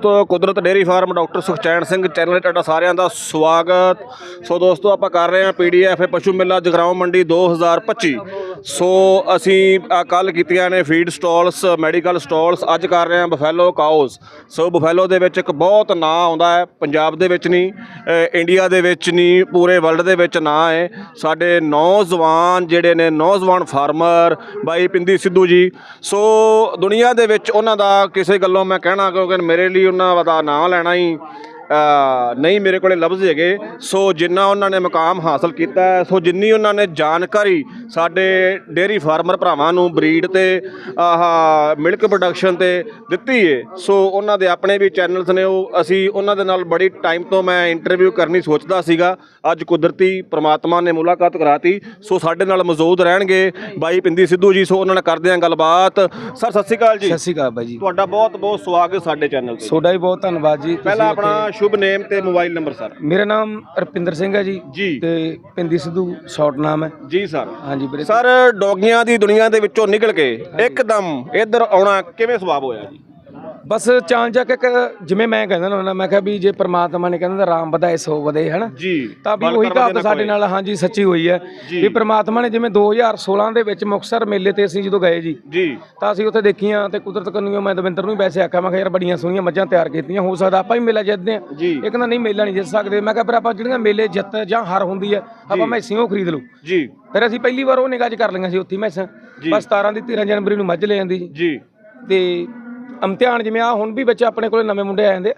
ਦੋਸਤੋ, Kudrat dairy farm doctor Sukhchain Singh channel 'ਤੇ ਤੁਹਾਡਾ ਸਾਰਿਆਂ ਦਾ ਸਵਾਗਤ। ਸੋ ਦੋਸਤੋ, ਆਪਾਂ ਕਰ ਰਹੇ ਹਾਂ ਪੀਡੀਐਫ ਪਸ਼ੂ ਮੇਲਾ ਜਗਰਾਉਂ ਮੰਡੀ 2025 ਸੋ ਅਸੀਂ ਕੱਲ ਕੀਤੀਆਂ ਨੇ ਫੀਡ ਸਟਾਲਸ ਮੈਡੀਕਲ ਸਟਾਲਸ ਅੱਜ ਕਰ ਰਹੇ ਹਾਂ ਬਫੈਲੋ ਕਾਉਸ ਸੋ ਬਫੈਲੋ ਦੇ ਵਿੱਚ ਇੱਕ ਬਹੁਤ ਨਾਂ ਆਉਂਦਾ ਹੈ, ਪੰਜਾਬ ਦੇ ਵਿੱਚ ਨਹੀਂ ਇੰਡੀਆ ਦੇ ਵਿੱਚ ਨਹੀਂ, ਪੂਰੇ ਵਰਲਡ ਦੇ ਵਿੱਚ ਨਾਂ ਹੈ। ਸਾਡੇ ਨੌਜਵਾਨ ਜਿਹੜੇ ਨੇ, ਨੌਜਵਾਨ ਫਾਰਮਰ ਬਾਈ ਪਿੰਦੀ ਸਿੱਧੂ ਜੀ। ਸੋ ਦੁਨੀਆ ਦੇ ਵਿੱਚ ਉਹਨਾਂ ਦਾ ਕਿਸੇ ਗੱਲੋਂ ਮੈਂ ਕਹਿਣਾ, ਕਿਉਂਕਿ ਮੇਰੇ ਲਈ ਉਹਨਾਂ ਦਾ ਨਾਂ ਲੈਣਾ ਹੀ ਨਹੀਂ ਮੇਰੇ ਕੋਲੇ ਲਫ਼ਜ਼ ਹੈਗੇ। ਸੋ ਜਿੰਨਾ ਉਹਨਾਂ ਨੇ ਮਕਾਮ ਹਾਸਲ ਕੀਤਾ ਹੈ, ਸੋ ਜਿੰਨੀ ਉਹਨਾਂ ਨੇ ਜਾਣਕਾਰੀ ਸਾਡੇ ਡੇਅਰੀ ਫਾਰਮਰ ਭਰਾਵਾਂ ਨੂੰ ਬਰੀਡ ਤੇ ਆਹ ਮਿਲਕ ਪ੍ਰੋਡਕਸ਼ਨ ਤੇ ਦਿੱਤੀ ਏ। ਸੋ ਉਹਨਾਂ ਦੇ ਆਪਣੇ ਵੀ ਚੈਨਲਸ ਨੇ ਉਹ ਅਸੀਂ ਉਹਨਾਂ ਦੇ ਨਾਲ ਬੜੀ ਟਾਈਮ ਤੋਂ ਮੈਂ ਇੰਟਰਵਿਊ ਕਰਨੀ ਸੋਚਦਾ ਸੀਗਾ। ਅੱਜ ਕੁਦਰਤੀ ਪ੍ਰਮਾਤਮਾ ਨੇ ਮੁਲਾਕਾਤ ਕਰਾਤੀ। ਸੋ ਸਾਡੇ ਨਾਲ ਮੌਜੂਦ ਰਹਿਣਗੇ ਬਾਈ ਪਿੰਦੀ ਸਿੱਧੂ ਜੀ। ਸੋ ਉਹਨਾਂ ਨਾਲ ਕਰਦੇ ਹਾਂ ਗੱਲਬਾਤ। ਸਰ ਸਤਿ ਸ਼੍ਰੀ ਅਕਾਲ ਜੀ। ਸਤਿ ਸ਼੍ਰੀ ਅਕਾਲ ਬਾਈ ਜੀ। ਤੁਹਾਡਾ ਬਹੁਤ ਬਹੁਤ ਸਵਾਗਤ ਸਾਡੇ ਚੈਨਲ ਤੇ। ਤੁਹਾਡਾ ਵੀ ਬਹੁਤ ਧੰਨਵਾਦ ਜੀ। ਪਹਿਲਾਂ ਆਪਣਾ ਸ਼ੁਭ ਨੇਮ ਤੇ ਮੋਬਾਈਲ ਨੰਬਰ ਸਰ? ਮੇਰਾ ਨਾਮ ਰਪਿੰਦਰ ਸਿੰਘ ਹੈ ਜੀ। ਜੀ। ਤੇ ਪਿੰਦੀ ਸਿੱਧੂ ਸ਼ਾਰਟ ਨਾਮ ਹੈ। ਜੀ ਸਰ। ਹਾਂਜੀ ਵੀਰੇ। ਸਰ ਡੌਗੀਆਂ ਦੀ ਦੁਨੀਆ ਦੇ ਵਿੱਚੋਂ ਨਿਕਲ ਕੇ ਇੱਕਦਮ ਇੱਧਰ ਆਉਣਾ ਕਿਵੇਂ ਸਵਾਬ ਹੋਇਆ ਜੀ? ਬਸ ਚਾਂ ਚੱਕ ਇੱਕ ਜਿਵੇਂ ਮੈਂ ਕਹਿੰਦਾ ਹੁੰਦਾ ਮੈਂ ਕਿਹਾ ਵੀ ਜੇ ਪ੍ਰਮਾਤਮਾ ਨੇ ਕਹਿੰਦਾ ਰਾਮ ਵਧਾਏ ਸੋ ਵਧੇ ਹਨਾ? ਜੀ ਤਾਂ ਵੀ ਉਹੀ ਕਹਾਵਤ ਸਾਡੇ ਨਾਲ ਹਾਂਜੀ ਸੱਚੀ ਹੋਈ ਹੈ। ਵੀ ਪ੍ਰਮਾਤਮਾ ਨੇ ਜਿਵੇਂ 2016 ਦੇ ਵਿੱਚ ਮੁਕਤਸਰ ਮੇਲੇ ਤੇ ਅਸੀਂ ਜਦੋਂ ਗਏ ਜੀ ਜੀ। ਤਾਂ ਅਸੀਂ ਉੱਥੇ ਦੇਖੀਆਂ ਤੇ ਕੁਦਰਤ ਕੰਨੀਓ ਮੈਂ ਦਵਿੰਦਰ ਨੂੰ ਵੈਸੇ ਆਖਿਆ ਮੈਂ ਕਿਹਾ ਯਾਰ ਬੜੀਆਂ ਸੋਹਣੀਆਂ ਮੱਝਾਂ ਤਿਆਰ ਕੀਤੀਆਂ ਹੋ ਸਕਦਾ ਆਪਾਂ ਵੀ ਮੇਲਾ ਜਿੱਤਦੇ ਆ ਇਹ ਕਹਿੰਦਾ ਨਹੀਂ ਮੇਲਾ ਨਹੀਂ ਜਿੱਤ ਸਕਦੇ ਮੈਂ ਕਿਹਾ ਫਿਰ ਆਪਾਂ ਜਿਹੜੀਆਂ ਮੇਲੇ ਜਿੱਤ ਜਾਂ ਹਾਰ ਹੁੰਦੀ ਹੈ ਆਪਾਂ ਮੈਸੀਆਂ ਉਹ ਖਰੀਦ ਲਓ ਜੀ। ਫਿਰ ਅਸੀਂ ਪਹਿਲੀ ਵਾਰ ਉਹ ਨਿਗਾਹ 'ਚ ਕਰ ਲਈਆਂ ਸੀ ਉੱਥੇ ਮੈਸਾਂ। ਬਸ 17 ਦੀ 13 ਜਨਵਰੀ ਨੂੰ ਮੱਝ ਲੈ ਜਾਂਦੀ ਜੀ। ਤੇ ਇਮਤਿਹਾਨ ਜਿਵੇਂ ਆ ਹੁਣ ਵੀ ਬੱਚੇ ਆਪਣੇ ਕੋਲੇ ਨਵੇਂ ਮੁੰਡੇ ਆ ਜਾਂਦੇ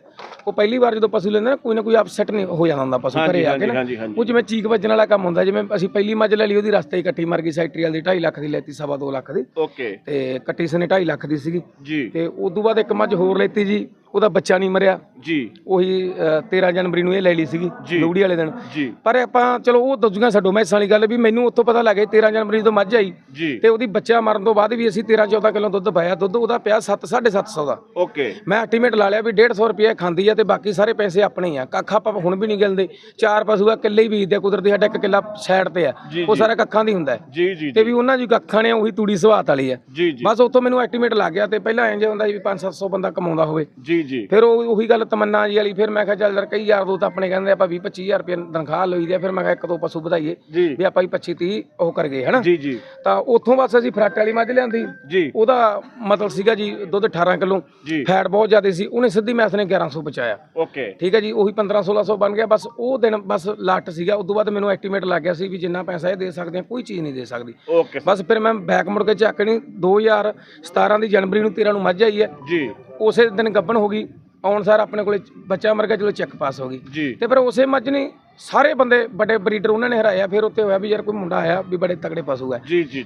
ਉਹ ਪਹਿਲੀ ਵਾਰ ਜਦੋਂ ਪਸ਼ੂ ਲੈਂਦੇ ਨਾ ਕੋਈ ਨਾ ਕੋਈ ਅਪਸੈਟ ਨਹੀਂ ਹੋ ਜਾਂਦਾ ਹੁੰਦਾ ਪਸ਼ੂ ਘਰੇ ਆ ਕੇ ਨਾ। ਹਾਂਜੀ ਹਾਂਜੀ। ਉਹ ਜਿਵੇਂ ਚੀਕ ਵੱਜਣ ਵਾਲਾ ਕੰਮ ਹੁੰਦਾ ਜਿਵੇਂ ਅਸੀਂ ਪਹਿਲੀ ਮੱਝ ਲੈ ਲਈ ਉਹਦੀ ਰਸਤੇ ਹੀ ਕੱਟੀ ਮਰ ਗਈ ਸੈਕਟਰੀ ਵਾਲੀ 2.5 ਲੱਖ ਦੀ ਲੈਤੀ ਸਵਾ ਦੋ ਲੱਖ ਦੀ। ਓਕੇ। ਤੇ ਕੱਟੀ ਸਨੇ 2.5 ਲੱਖ ਦੀ ਸੀਗੀ। ਜੀ। ਤੇ ਉਸ ਤੋਂ ਬਾਅਦ ਇੱਕ ਮੱਝ ਹੋਰ ਲੈਤੀ ਜੀ ਉਹਦਾ ਬੱਚਾ ਨਹੀਂ ਮਰਿਆ। ਜੀ। ਉਹੀ ਅ, 13 ਜਨਵਰੀ ਨੂੰ ਇਹ ਲੈ ਲਈ ਸੀਗੀ। ਲੋਹੜੀ ਵਾਲੇ ਦਿਨ। ਜੀ। ਪਰ ਆਪਾਂ ਚਲੋ ਉਹ ਦੂਜੀਆਂ ਛੱਡੋ ਮੈਸਾਂ ਵਾਲੀ ਗੱਲ ਵੀ ਮੈਨੂੰ ਉੱਥੋਂ ਪਤਾ ਲੱਗ ਗਿਆ 13 ਜਨਵਰੀ ਤੋਂ ਮੱਝ ਆਈ ਜੀ। ਤੇ ਉਹਦੀ ਬੱਚਾ ਮਰਨ ਤੋਂ ਬਾਅਦ ਵੀ ਅਸੀਂ 13 14 ਕਿਲੋ ਦੁੱਧ ਪਾਇਆ ਦੁੱਧ ਉਹਦਾ ਪਿਆ 7 750 ਦਾ। ਓਕੇ। ਮੈਂ ਐਸਟੀਮੇਟ ਲਾ ਲਿਆ ਵੀ 150 ਰੁਪਏ ਖਾਂਦੀ ਆ ਤੇ ਬਾਕੀ ਸਾਰੇ ਪੈਸੇ ਆਪਣੇ ਆ। ਕੱਖ ਆਪਾਂ ਹੁਣ ਵੀ ਨਹੀਂ ਗਿਲਦੇ। ਚਾਰ ਪਸ਼ੂ ਆ ਕਿੱਲੇ ਹੀ ਬੀਜਦੇ ਆ, ਕੁਦਰਤੀ ਸਾਡਾ ਇੱਕ ਕਿੱਲਾ ਸਾਈਡ ਤੇ ਆ। ਜੀ, ਉਹ ਸਾਰਾ ਕੱਖਾਂ ਦੀ ਹੁੰਦਾ ਹੈ। ਜੀ ਜੀ ਤੇ ਵੀ ਉਹਨਾਂ ਦੀ ਕੱਖਾਂ ਨੇ ਉਹੀ ਤੂੜੀ ਸਵਾਤ ਵਾਲੀ ਆ। ਜੀ ਜੀ। ਬਸ ਉੱਥੋਂ ਮੈਨੂੰ ਐਸਟੀਮੇਟ ਲੱਗ ਗਿਆ ਤੇ ਪਹਿਲਾਂ ਇੰਜ ਹੁੰਦਾ ਸੀ ਵੀ 5-700 ਬੰਦਾ ਕਮਾਉਂਦਾ ਹੋਵੇ। ਜੀ ਜੀ। ਫਿਰ ਉਹ ਉਹੀ ਗੱਲ ਤਮੰਨਾ ਜੀ ਵਾਲੀ ਫਿਰ ਮੈਂ ਕਿਹਾ ਚੱਲ ਯਾਰ ਕਈ ਯਾਰ ਦੋ ਤਾਂ ਆਪਣੇ ਕਹਿੰਦੇ ਆਪਾਂ 20 25000 ਰੁਪਏ ਤਨਖਾਹ ਲਈਦੀ ਆ ਫਿਰ ਮੈਂ ਕਿਹਾ ਇੱਕ ਦੋ ਪਸ਼ੂ ਵਧਾਈਏ ਜੀ। ਵੀ ਆਪਾਂ ਵੀ 25 30 ਉਹ ਕਰ ਗਏ ਹਨਾ? ਜੀ ਜੀ। ਤਾਂ ਉੱਥੋਂ ਬਸ ਅਸੀਂ ਫਰਾਟੇ ਵਾਲੀ ਮੱਝ ਲਿਆਂਦੀ। ਜੀ। ਉਹਦਾ ਮਤਲਬ ਸੀਗਾ ਜੀ ਦੁੱਧ 18 ਕਿਲੋ। ਜੀ। ਫੈਟ ਬਹੁਤ ਜ਼ਿਆਦਾ ਸੀ। ਉਹਨੇ ਸਿੱਧੀ ਮੈਸ ਨੇ 1100 ਬਚਾਇਆ। ਓਕੇ ਠੀਕ ਹੈ ਜੀ ਉਹੀ 15 1600 ਬਣ ਗਿਆ ਬਸ ਉਹ ਦਿਨ ਬਸ ਲਾਟ ਸੀਗਾ ਉਸ ਤੋਂ ਬਾਅਦ ਮੈਨੂੰ ਐਸਟੀਮੇਟ ਲੱਗ ਗਿਆ ਸੀ ਵੀ ਜਿੰਨਾ ਪੈਸਾ ਇਹ ਦੇ ਸਕਦੇ ਆ ਕੋਈ ਚੀਜ਼ ਨਹੀਂ ਦੇ ਸਕਦੀ। ਓਕੇ ਬਸ ਫਿਰ ਮੈਂ ਬੈਕ ਮੁੜ ਕੇ ਚੱਕਣੀ 2017 ਦੀ ਜਨਵਰੀ ਨੂੰ 13 ਨੂੰ ਮੱਝ ਆਈ ਹੈ। ਜੀ। ਉਸੇ ਦਿਨ ਗੱਭਣ ਹੋ ਗਈ ਆਉਣ ਸਾਰ ਆਪਣੇ ਕੋਲੇ ਬੱਚਾ ਮਰ ਗਿਆ ਚਲੋ ਚੈੱਕ ਪਾਸ ਹੋ ਗਈ। ਤੇ ਫਿਰ ਉਸੇ ਮੱਝ ਨੇ ਸਾਰੇ ਬੰਦੇ ਵੱਡੇ ਬਰੀਡਰ ਉਹਨਾਂ ਨੇ ਹਰਾਇਆ ਫਿਰ ਉੱਤੇ ਹੋਇਆ ਵੀ ਯਾਰ ਕੋਈ ਮੁੰਡਾ ਆਇਆ ਵੀ ਬੜੇ ਤਗੜੇ ਪਸ਼ੂ ਹੈ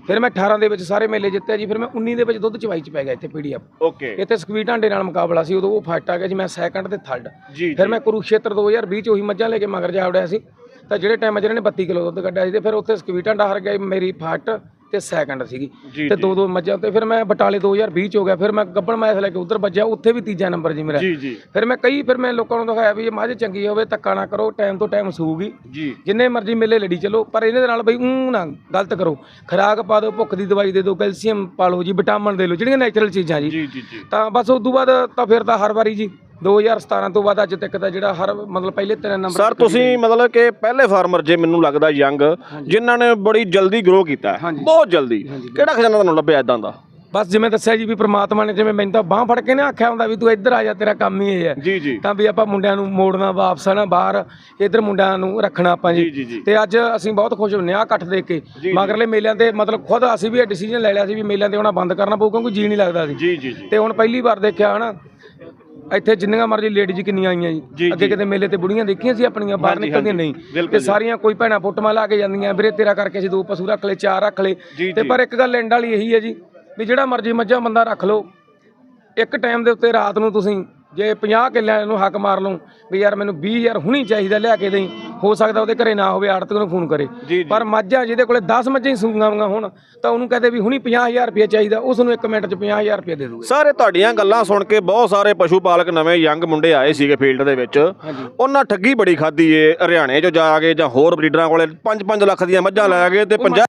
ਫਿਰ ਮੈਂ 18 ਦੇ ਵਿੱਚ ਸਾਰੇ ਮੇਲੇ ਜਿੱਤਿਆ ਜੀ ਫਿਰ ਮੈਂ 19 ਦੇ ਵਿੱਚ ਦੁੱਧ ਚਵਾਈ ਚ ਪੈ ਗਿਆ ਇੱਥੇ ਪੀਡੀਐਫ। ਓਕੇ। ਇੱਥੇ ਸਕਵੀਟ ਆਂਡੇ ਨਾਲ ਮੁਕਾਬਲਾ ਸੀ ਉਦੋਂ ਉਹ ਫਾਈਟ ਆ ਗਿਆ ਜੀ ਮੈਂ ਸੈਕੰਡ ਤੇ ਥਰਡ ਫਿਰ ਮੈਂ ਕੁਰੂਕਸ਼ੇਤਰ 2020 ਚ ਉਹੀ ਮੱਝਾਂ ਲੈ ਕੇ ਮਗਰ ਜਾ ਵੜਿਆ ਸੀ। ਤਾਂ ਜਿਹੜੇ ਟਾਈਮ ਜਿਹਨਾਂ ਨੇ 32 ਕਿਲੋ ਦੁੱਧ ਕੱਢਿਆ ਸੀ ਤੇ ਫਿਰ ਉੱਥੇ ਸਕਵੀਟ ਆਂਡਾ ਹਾਰ ਗਿਆ ਮੇਰੀ ਫਾਟ ਤੇ ਸੈਕੰਡ ਸੀਗੀ। ਜੀ, ਤੇ ਦੋ ਦੋ ਮੱਝਾਂ ਤੇ ਫਿਰ ਮੈਂ ਬਟਾਲੇ 2020 ਚ ਹੋ ਗਿਆ ਫਿਰ ਮੈਂ ਗੱਬਣ ਮੈਚ ਲੈ ਕੇ ਉਧਰ ਵੱਜਿਆ ਉੱਥੇ ਵੀ ਤੀਜਾ ਨੰਬਰ ਜੀ ਮੇਰਾ। ਜੀ ਜੀ। ਫਿਰ ਮੈਂ ਕਈ ਫਿਰ ਮੈਂ ਲੋਕਾਂ ਨੂੰ ਦਿਖਾਇਆ ਵੀ ਇਹ ਮੱਝ ਚੰਗੀ ਹੋਵੇ ਧੱਕਾ ਨਾ ਕਰੋ ਟਾਈਮ ਤੋਂ ਟਾਈਮ ਸੂਗੀ ਜੀ। ਜਿੰਨੇ ਮਰਜ਼ੀ ਮੇਲੇ ਲੜੀ ਚਲੋ ਪਰ ਇਹਦੇ ਨਾਲ ਬਈ ਊਂ ਨਾ ਗਲਤ ਕਰੋ। ਖਰਾਕ ਪਾ ਦਿਓ ਭੁੱਖ ਦੀ ਦਵਾਈ ਦੇ ਦਿਓ ਕੈਲਸ਼ੀਅਮ ਪਾ ਲਓ ਜੀ ਵਿਟਾਮਿਨ ਦੇ ਲਓ ਜਿਹੜੀਆਂ ਨੈਚੁਰਲ ਚੀਜ਼ਾਂ ਜੀ। ਜੀ ਜੀ ਜੀ। ਤਾਂ ਬਸ ਉਸ ਤੋਂ ਬਾਅਦ ਤਾਂ ਫਿਰ ਤਾਂ ਹਰ ਵਾਰੀ ਜੀ। 2017 ਤੋਂ ਬਾਅਦ ਅੱਜ ਤੱਕ ਦਾ ਜਿਹੜਾ ਹਰ ਮਤਲਬ ਪਹਿਲੇ ਤਿੰਨ ਨੰਬਰ ਸਰ ਤੁਸੀਂ ਮਤਲਬ ਕਿ ਪਹਿਲੇ ਫਾਰਮਰ ਜੇ ਮੈਨੂੰ ਲੱਗਦਾ ਯੰਗ ਜਿਨ੍ਹਾਂ ਨੇ ਬੜੀ ਜਲਦੀ ਗਰੋ ਕੀਤਾ। ਬਹੁਤ ਜਲਦੀ। ਕਿਹੜਾ ਖਜ਼ਾਨਾ ਤੁਹਾਨੂੰ ਲੱਭਿਆ ਇਦਾਂ ਦਾ? ਬਸ ਜਿਵੇਂ ਦੱਸਿਆ ਜੀ ਵੀ ਪ੍ਰਮਾਤਮਾ ਨੇ ਜਿਵੇਂ ਮੈਨੂੰ ਤਾਂ ਬਾਹ ਫੜ ਕੇ ਨਾ ਆਖਿਆ ਹੁੰਦਾ ਵੀ ਤੂੰ ਇੱਧਰ ਆ ਜਾ ਤੇਰਾ ਕੰਮ ਹੀ ਇਹ ਹੈ। ਤਾਂ ਵੀ ਆਪਾਂ ਮੁੰਡਿਆਂ ਨੂੰ ਮੋੜਨਾ ਵਾਪਸ ਨਾ ਬਾਹਰ ਇੱਧਰ ਮੁੰਡਿਆਂ ਨੂੰ ਰੱਖਣਾ ਆਪਾਂ ਜੀ। ਤੇ ਅੱਜ ਅਸੀਂ ਬਹੁਤ ਖੁਸ਼ ਹੁੰਨੇ ਆ ਇਕੱਠ ਦੇਖ ਕੇ। ਮਗਰਲੇ ਮੇਲਿਆਂ ਤੇ ਮਤਲਬ ਖੁਦ ਅਸੀਂ ਵੀ ਇਹ ਡਿਸੀਜਨ ਲੈ ਲਿਆ ਸੀ ਵੀ ਮੇਲਿਆਂ ਤੇ ਆਉਣਾ ਬੰਦ ਕਰਨਾ ਪਊ ਕਿਉਂਕਿ ਜੀ ਨਹੀਂ ਲੱਗਦਾ ਸੀ। ਤੇ ਹੁਣ ਪਹਿਲੀ ਵਾਰ ਦੇਖਿਆ ਹਨਾ ਇੱਥੇ ਜਿੰਨੀਆਂ ਮਰਜ਼ੀ ਲੇਡੀਜ਼ ਕਿੰਨੀਆਂ ਆਈਆਂ ਜੀ, ਅੱਗੇ ਕਿਤੇ ਮੇਲੇ ਤੇ ਬੁੜੀਆਂ ਦੇਖੀਆਂ ਸੀ ਆਪਣੀਆਂ ਬਾਹਰ ਨਿਕਲਦੀਆਂ ਨਹੀਂ। ਤੇ। ਸਾਰੀਆਂ ਕੋਈ ਭੈਣਾਂ ਫੋਟੋਆਂ ਲਾ ਕੇ ਜਾਂਦੀਆਂ ਵੀਰੇ ਤੇਰਾ ਕਰਕੇ ਅਸੀਂ ਦੋ ਪਸ਼ੂ ਰੱਖ ਲਏ ਚਾਰ ਰੱਖ ਲਏ। ਤੇ। ਪਰ ਇੱਕ ਗੱਲ ਐਂਡ ਵਾਲੀ ਇਹੀ ਹੈ ਜੀ ਵੀ ਜਿਹੜਾ ਮਰਜ਼ੀ ਮੱਝਾਂ ਬੰਦਾ ਰੱਖ ਲਓ। ਇੱਕ ਟਾਈਮ ਦੇ ਉੱਤੇ ਰਾਤ ਨੂੰ ਤੁਸੀਂ ਜੇ 50 ਕਿੱਲਿਆਂ ਨੂੰ ਹੱਕ ਮਾਰ ਲਓ ਵੀ ਯਾਰ ਮੈਨੂੰ 20000 ਹੁਣੀ ਚਾਹੀਦਾ ਲਿਆ ਕੇ ਦੇਈ ਹੋ ਸਕਦਾ ਉਹਦੇ ਘਰੇ ਨਾ ਹੋਵੇ ਆੜਤ ਨੂੰ ਫੋਨ ਕਰੇ। ਪਰ ਮੱਝਾਂ ਜਿਹਦੇ ਕੋਲੇ 10 ਮੱਝਾਂ ਹੀ ਸੂਗਾਂਗਾ ਹੁਣ ਤਾਂ ਉਹਨੂੰ ਕਹਦੇ ਵੀ ਹੁਣੀ 50000 ਰੁਪਏ ਚਾਹੀਦਾ ਉਸ ਨੂੰ 1 ਮਿੰਟ 'ਚ 50000 ਰੁਪਏ ਦੇ ਦੂਗੇ। ਸਾਰੇ ਤੁਹਾਡੀਆਂ ਗੱਲਾਂ ਸੁਣ ਕੇ ਬਹੁਤ ਸਾਰੇ ਪਸ਼ੂ ਪਾਲਕ ਨਵੇਂ ਯੰਗ ਮੁੰਡੇ ਆਏ ਸੀਗੇ ਫੀਲਡ ਦੇ ਵਿੱਚ। ਉਹਨਾਂ ਠੱਗੀ ਬੜੀ ਖਾਦੀ ਏ ਹਰਿਆਣੇ ਚੋਂ ਜਾ ਕੇ ਜਾਂ ਹੋਰ ਬਰੀਡਰਾਂ ਕੋਲੇ 5-5 ਲੱਖ ਦੀਆਂ ਮੱਝਾਂ ਲੈ ਗਏ ਤੇ 50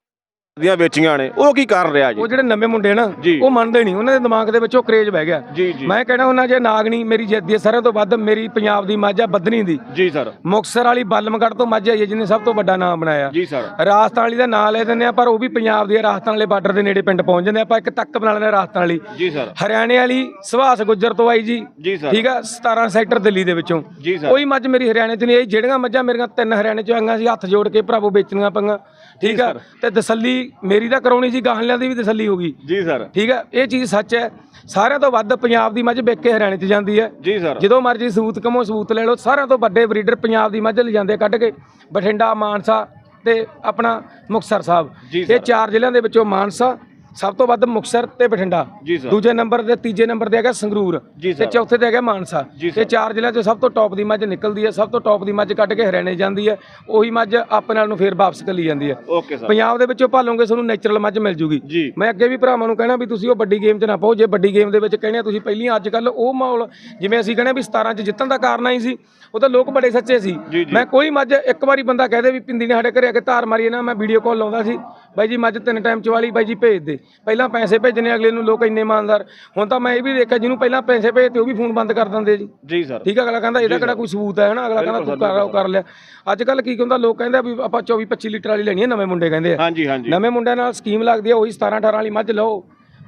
ਦੀਆਂ ਵੇਚੀਆਂ ਨੇ ਉਹ ਕੀ ਕਰ ਰਿਹਾ ਜੀ? ਉਹ ਜਿਹੜੇ ਨਵੇਂ ਮੁੰਡੇ ਨਾ ਜੀ। ਉਹ ਮੰਨਦੇ ਨਹੀਂ ਉਹਨਾਂ ਦੇ ਦਿਮਾਗ ਦੇ ਵਿੱਚ ਉਹ ਕਰੇਜ ਬਹਿ ਗਿਆ। ਜੀ ਜੀ। ਮੈਂ ਕਹਿਣਾ ਉਹਨਾਂ ਜੇ ਨਾਗਣੀ ਮੇਰੀ ਜਿੱਤ ਦੀ ਹੈ, ਸਾਰਿਆਂ ਤੋਂ ਵੱਧ ਮੇਰੀ ਪੰਜਾਬ ਦੀ ਮੱਝ ਆ ਬੱਦਨੀ ਦੀ। ਜੀ ਸਰ। ਮੁਕਤਸਰ ਵਾਲੀ ਬਲਮਗੜ੍ਹ ਤੋਂ ਮੱਝ ਆਈ ਹੈ ਜਿਹਨੇ ਸਭ ਤੋਂ ਵੱਡਾ ਨਾਮ ਬਣਾਇਆ। ਜੀ ਸਰ। ਰਾਜਸਥਾਨ ਵਾਲੀ ਦਾ ਨਾਂ ਲੈ ਦਿੰਦੇ ਆ ਪਰ ਉਹ ਵੀ ਪੰਜਾਬ ਦੀ ਹੈ ਰਾਜਸਥਾਨ ਵਾਲੇ ਬਾਰਡਰ ਦੇ ਨੇੜੇ ਪਿੰਡ ਪਹੁੰਚ ਜਾਂਦੇ ਆ ਆਪਾਂ ਇੱਕ ਤੱਕ ਬਣਾ ਲੈਂਦੇ ਹਾਂ ਰਾਜਸਥਾਨ ਵਾਲੀ। ਜੀ ਸਰ। ਹਰਿਆਣੇ ਵਾਲੀ ਸੁਭਾਸ਼ ਗੁੱਜਰ ਤੋਂ ਆਈ ਜੀ। ਜੀ ਸਰ। ਠੀਕ ਆ 17 ਸੈਕਟਰ ਦਿੱਲੀ ਦੇ ਵਿੱਚੋਂ। ਜੀ ਸਰ। ਕੋਈ ਮੱਝ ਮੇਰੀ ਹਰਿਆਣੇ 'ਚ ਨਹੀਂ ਆਈ ਜਿਹੜੀਆਂ ਮੱਝਾਂ ਮੇਰੀਆਂ ਤਿੰਨ ਹਰਿਆਣੇ 'ਚ ਆਈਆਂ ਸੀ ਹੱਥ ਜੋੜ ਕੇ ਭਰਾਵੋ ਵੇਚਣੀਆਂ ਪਈਆਂ। ਠੀਕ ਆ? ਤੇ ਤਸੱਲੀ ਮੇਰੀ ਤਾਂ ਕਰਾਉਣੀ ਸੀ ਗਾਹਲਿਆਂ ਦੀ ਵੀ ਤਸੱਲੀ ਹੋ ਗਈ। ਜੀ ਸਰ। ਠੀਕ ਆ? ਇਹ ਚੀਜ਼ ਸੱਚ ਹੈ। ਸਾਰਿਆਂ ਤੋਂ ਵੱਧ ਪੰਜਾਬ ਦੀ ਮੱਝ ਵਿਕ ਕੇ ਹਰਿਆਣੇ 'ਚ ਜਾਂਦੀ ਹੈ। ਜੀ ਸਰ। ਜਦੋਂ ਮਰਜ਼ੀ ਸਬੂਤ ਕਮੋ ਸਬੂਤ ਲੈ ਲਓ। ਸਾਰਿਆਂ ਤੋਂ ਵੱਡੇ ਬਰੀਡਰ ਪੰਜਾਬ ਦੀ ਮੱਝ ਲਿਜਾਂਦੇ ਕੱਢ ਕੇ। ਬਠਿੰਡਾ ਮਾਨਸਾ ਤੇ ਆਪਣਾ ਮੁਕਤਸਰ ਸਾਹਿਬ। ਇਹ ਚਾਰ ਜ਼ਿਲ੍ਹਿਆਂ ਦੇ ਵਿੱਚੋਂ ਮਾਨਸਾ ਸਭ ਤੋਂ ਵੱਧ ਮੁਕਤਸਰ ਤੇ ਬਠਿੰਡਾ। ਜੀ ਸਰ। ਦੂਜੇ ਨੰਬਰ ਤੇ ਤੀਜੇ ਨੰਬਰ ਤੇ ਹੈਗਾ ਸੰਗਰੂਰ ਜੀ ਤੇ ਸਰ। ਚੌਥੇ ਤੇ ਹੈਗਾ ਮਾਨਸਾ। ਜੀ ਇਹ ਚਾਰ ਜ਼ਿਲ੍ਹਿਆਂ 'ਚੋਂ ਸਭ ਤੋਂ ਟੌਪ ਦੀ ਮੱਝ ਨਿਕਲਦੀ ਹੈ ਸਭ ਤੋਂ ਟੌਪ ਦੀ ਮੱਝ ਕੱਢ ਕੇ ਹਰਿਆਣੇ ਜਾਂਦੀ ਹੈ। ਉਹੀ ਮੱਝ ਆਪਣੇ ਨਾਲ ਨੂੰ ਫੇਰ ਵਾਪਸ ਕਲੀ ਜਾਂਦੀ ਹੈ। Okay sir. ਪੰਜਾਬ ਦੇ ਵਿੱਚੋਂ ਭਾਲੋਗੇ ਤੁਹਾਨੂੰ ਨੇਚਰਲ ਮੱਝ ਮਿਲ ਜੂਗੀ। ਜੀ। ਮੈਂ ਅੱਗੇ ਵੀ ਭਰਾਵਾਂ ਨੂੰ ਕਹਿਣਾ ਵੀ ਤੁਸੀਂ ਉਹ ਵੱਡੀ ਗੇਮ 'ਚ ਨਾ ਪਾਓ ਜੇ ਵੱਡੀ ਗੇਮ ਦੇ ਵਿੱਚ ਕਹਿੰਦੇ ਆ ਤੁਸੀਂ ਪਹਿਲੀਆਂ ਅੱਜ ਕੱਲ ਉਹ ਮਾਹੌਲ ਜਿਵੇਂ ਅਸੀਂ ਕਹਿੰਦੇ ਆ ਵੀ 17 'ਚ ਜਿੱਤਣ ਦਾ ਕਾਰਨ ਆਈ ਸੀ ਉਹ ਤਾਂ ਲੋਕ ਬੜੇ ਸੱਚੇ ਸੀ। ਜੀ, ਜੀ। ਮੈਂ ਕੋਈ ਮੱਝ ਇੱਕ ਵਾਰੀ ਬੰਦਾ ਕਹਦੇ ਵੀ ਪਿੰਦੀ ਨੇ ਸਾਡੇ ਘਰੇ ਆ ਕੇ ਧਾਰ ਮਾਰੀ ਨਾ ਮੈਂ ਵੀਡੀਓ ਕਾਲ ਲਾਉਂਦਾ ਸੀ ਬਾਈ ਜੀ ਮੱਝ ਤਿੰਨ ਟਾਈਮ ਚ ਵਾਲੀ ਬਾਈ ਜੀ ਭੇਜ ਦੇ। ਪਹਿਲਾਂ ਪੈਸੇ ਭੇਜਣੇ ਅਗਲੇ ਨੂੰ ਲੋਕ ਇੰਨੇ ਇਮਾਨਦਾਰ। ਹੁਣ ਤਾਂ ਮੈਂ ਇਹ ਵੀ ਦੇਖਿਆ ਜਿਹਨੂੰ ਪਹਿਲਾਂ ਪੈਸੇ ਭੇਜਤੇ ਉਹ ਵੀ ਫੋਨ ਬੰਦ ਕਰ ਦਿੰਦੇ ਜੀ। ਜੀ ਸਰ। ਠੀਕ ਅਗਲਾ ਕਹਿੰਦਾ ਇਹਦਾ ਕਿਹੜਾ ਕੋਈ ਸਬੂਤ ਹੈ ਹਨਾ? ਅਗਲਾ ਕਹਿੰਦਾ ਤੂੰ ਕਰ ਉਹ ਕਰ ਲਿਆ। ਅੱਜ ਕੱਲ ਕੀ ਹੁੰਦਾ ਲੋਕ ਕਹਿੰਦੇ ਵੀ ਆਪਾਂ 24 25 ਲੀਟਰ ਵਾਲੀ ਲੈਣੀ ਹੈ ਨਵੇਂ ਮੁੰਡੇ ਕਹਿੰਦੇ ਆ। ਹਾਂਜੀ ਹਾਂਜੀ। ਨਵੇਂ ਮੁੰਡਿਆਂ ਨਾਲ ਸਕੀਮ ਲੱਗਦੀ ਹੈ ਉਹੀ 17 18 ਵਾਲੀ ਮੱਝ ਲਓ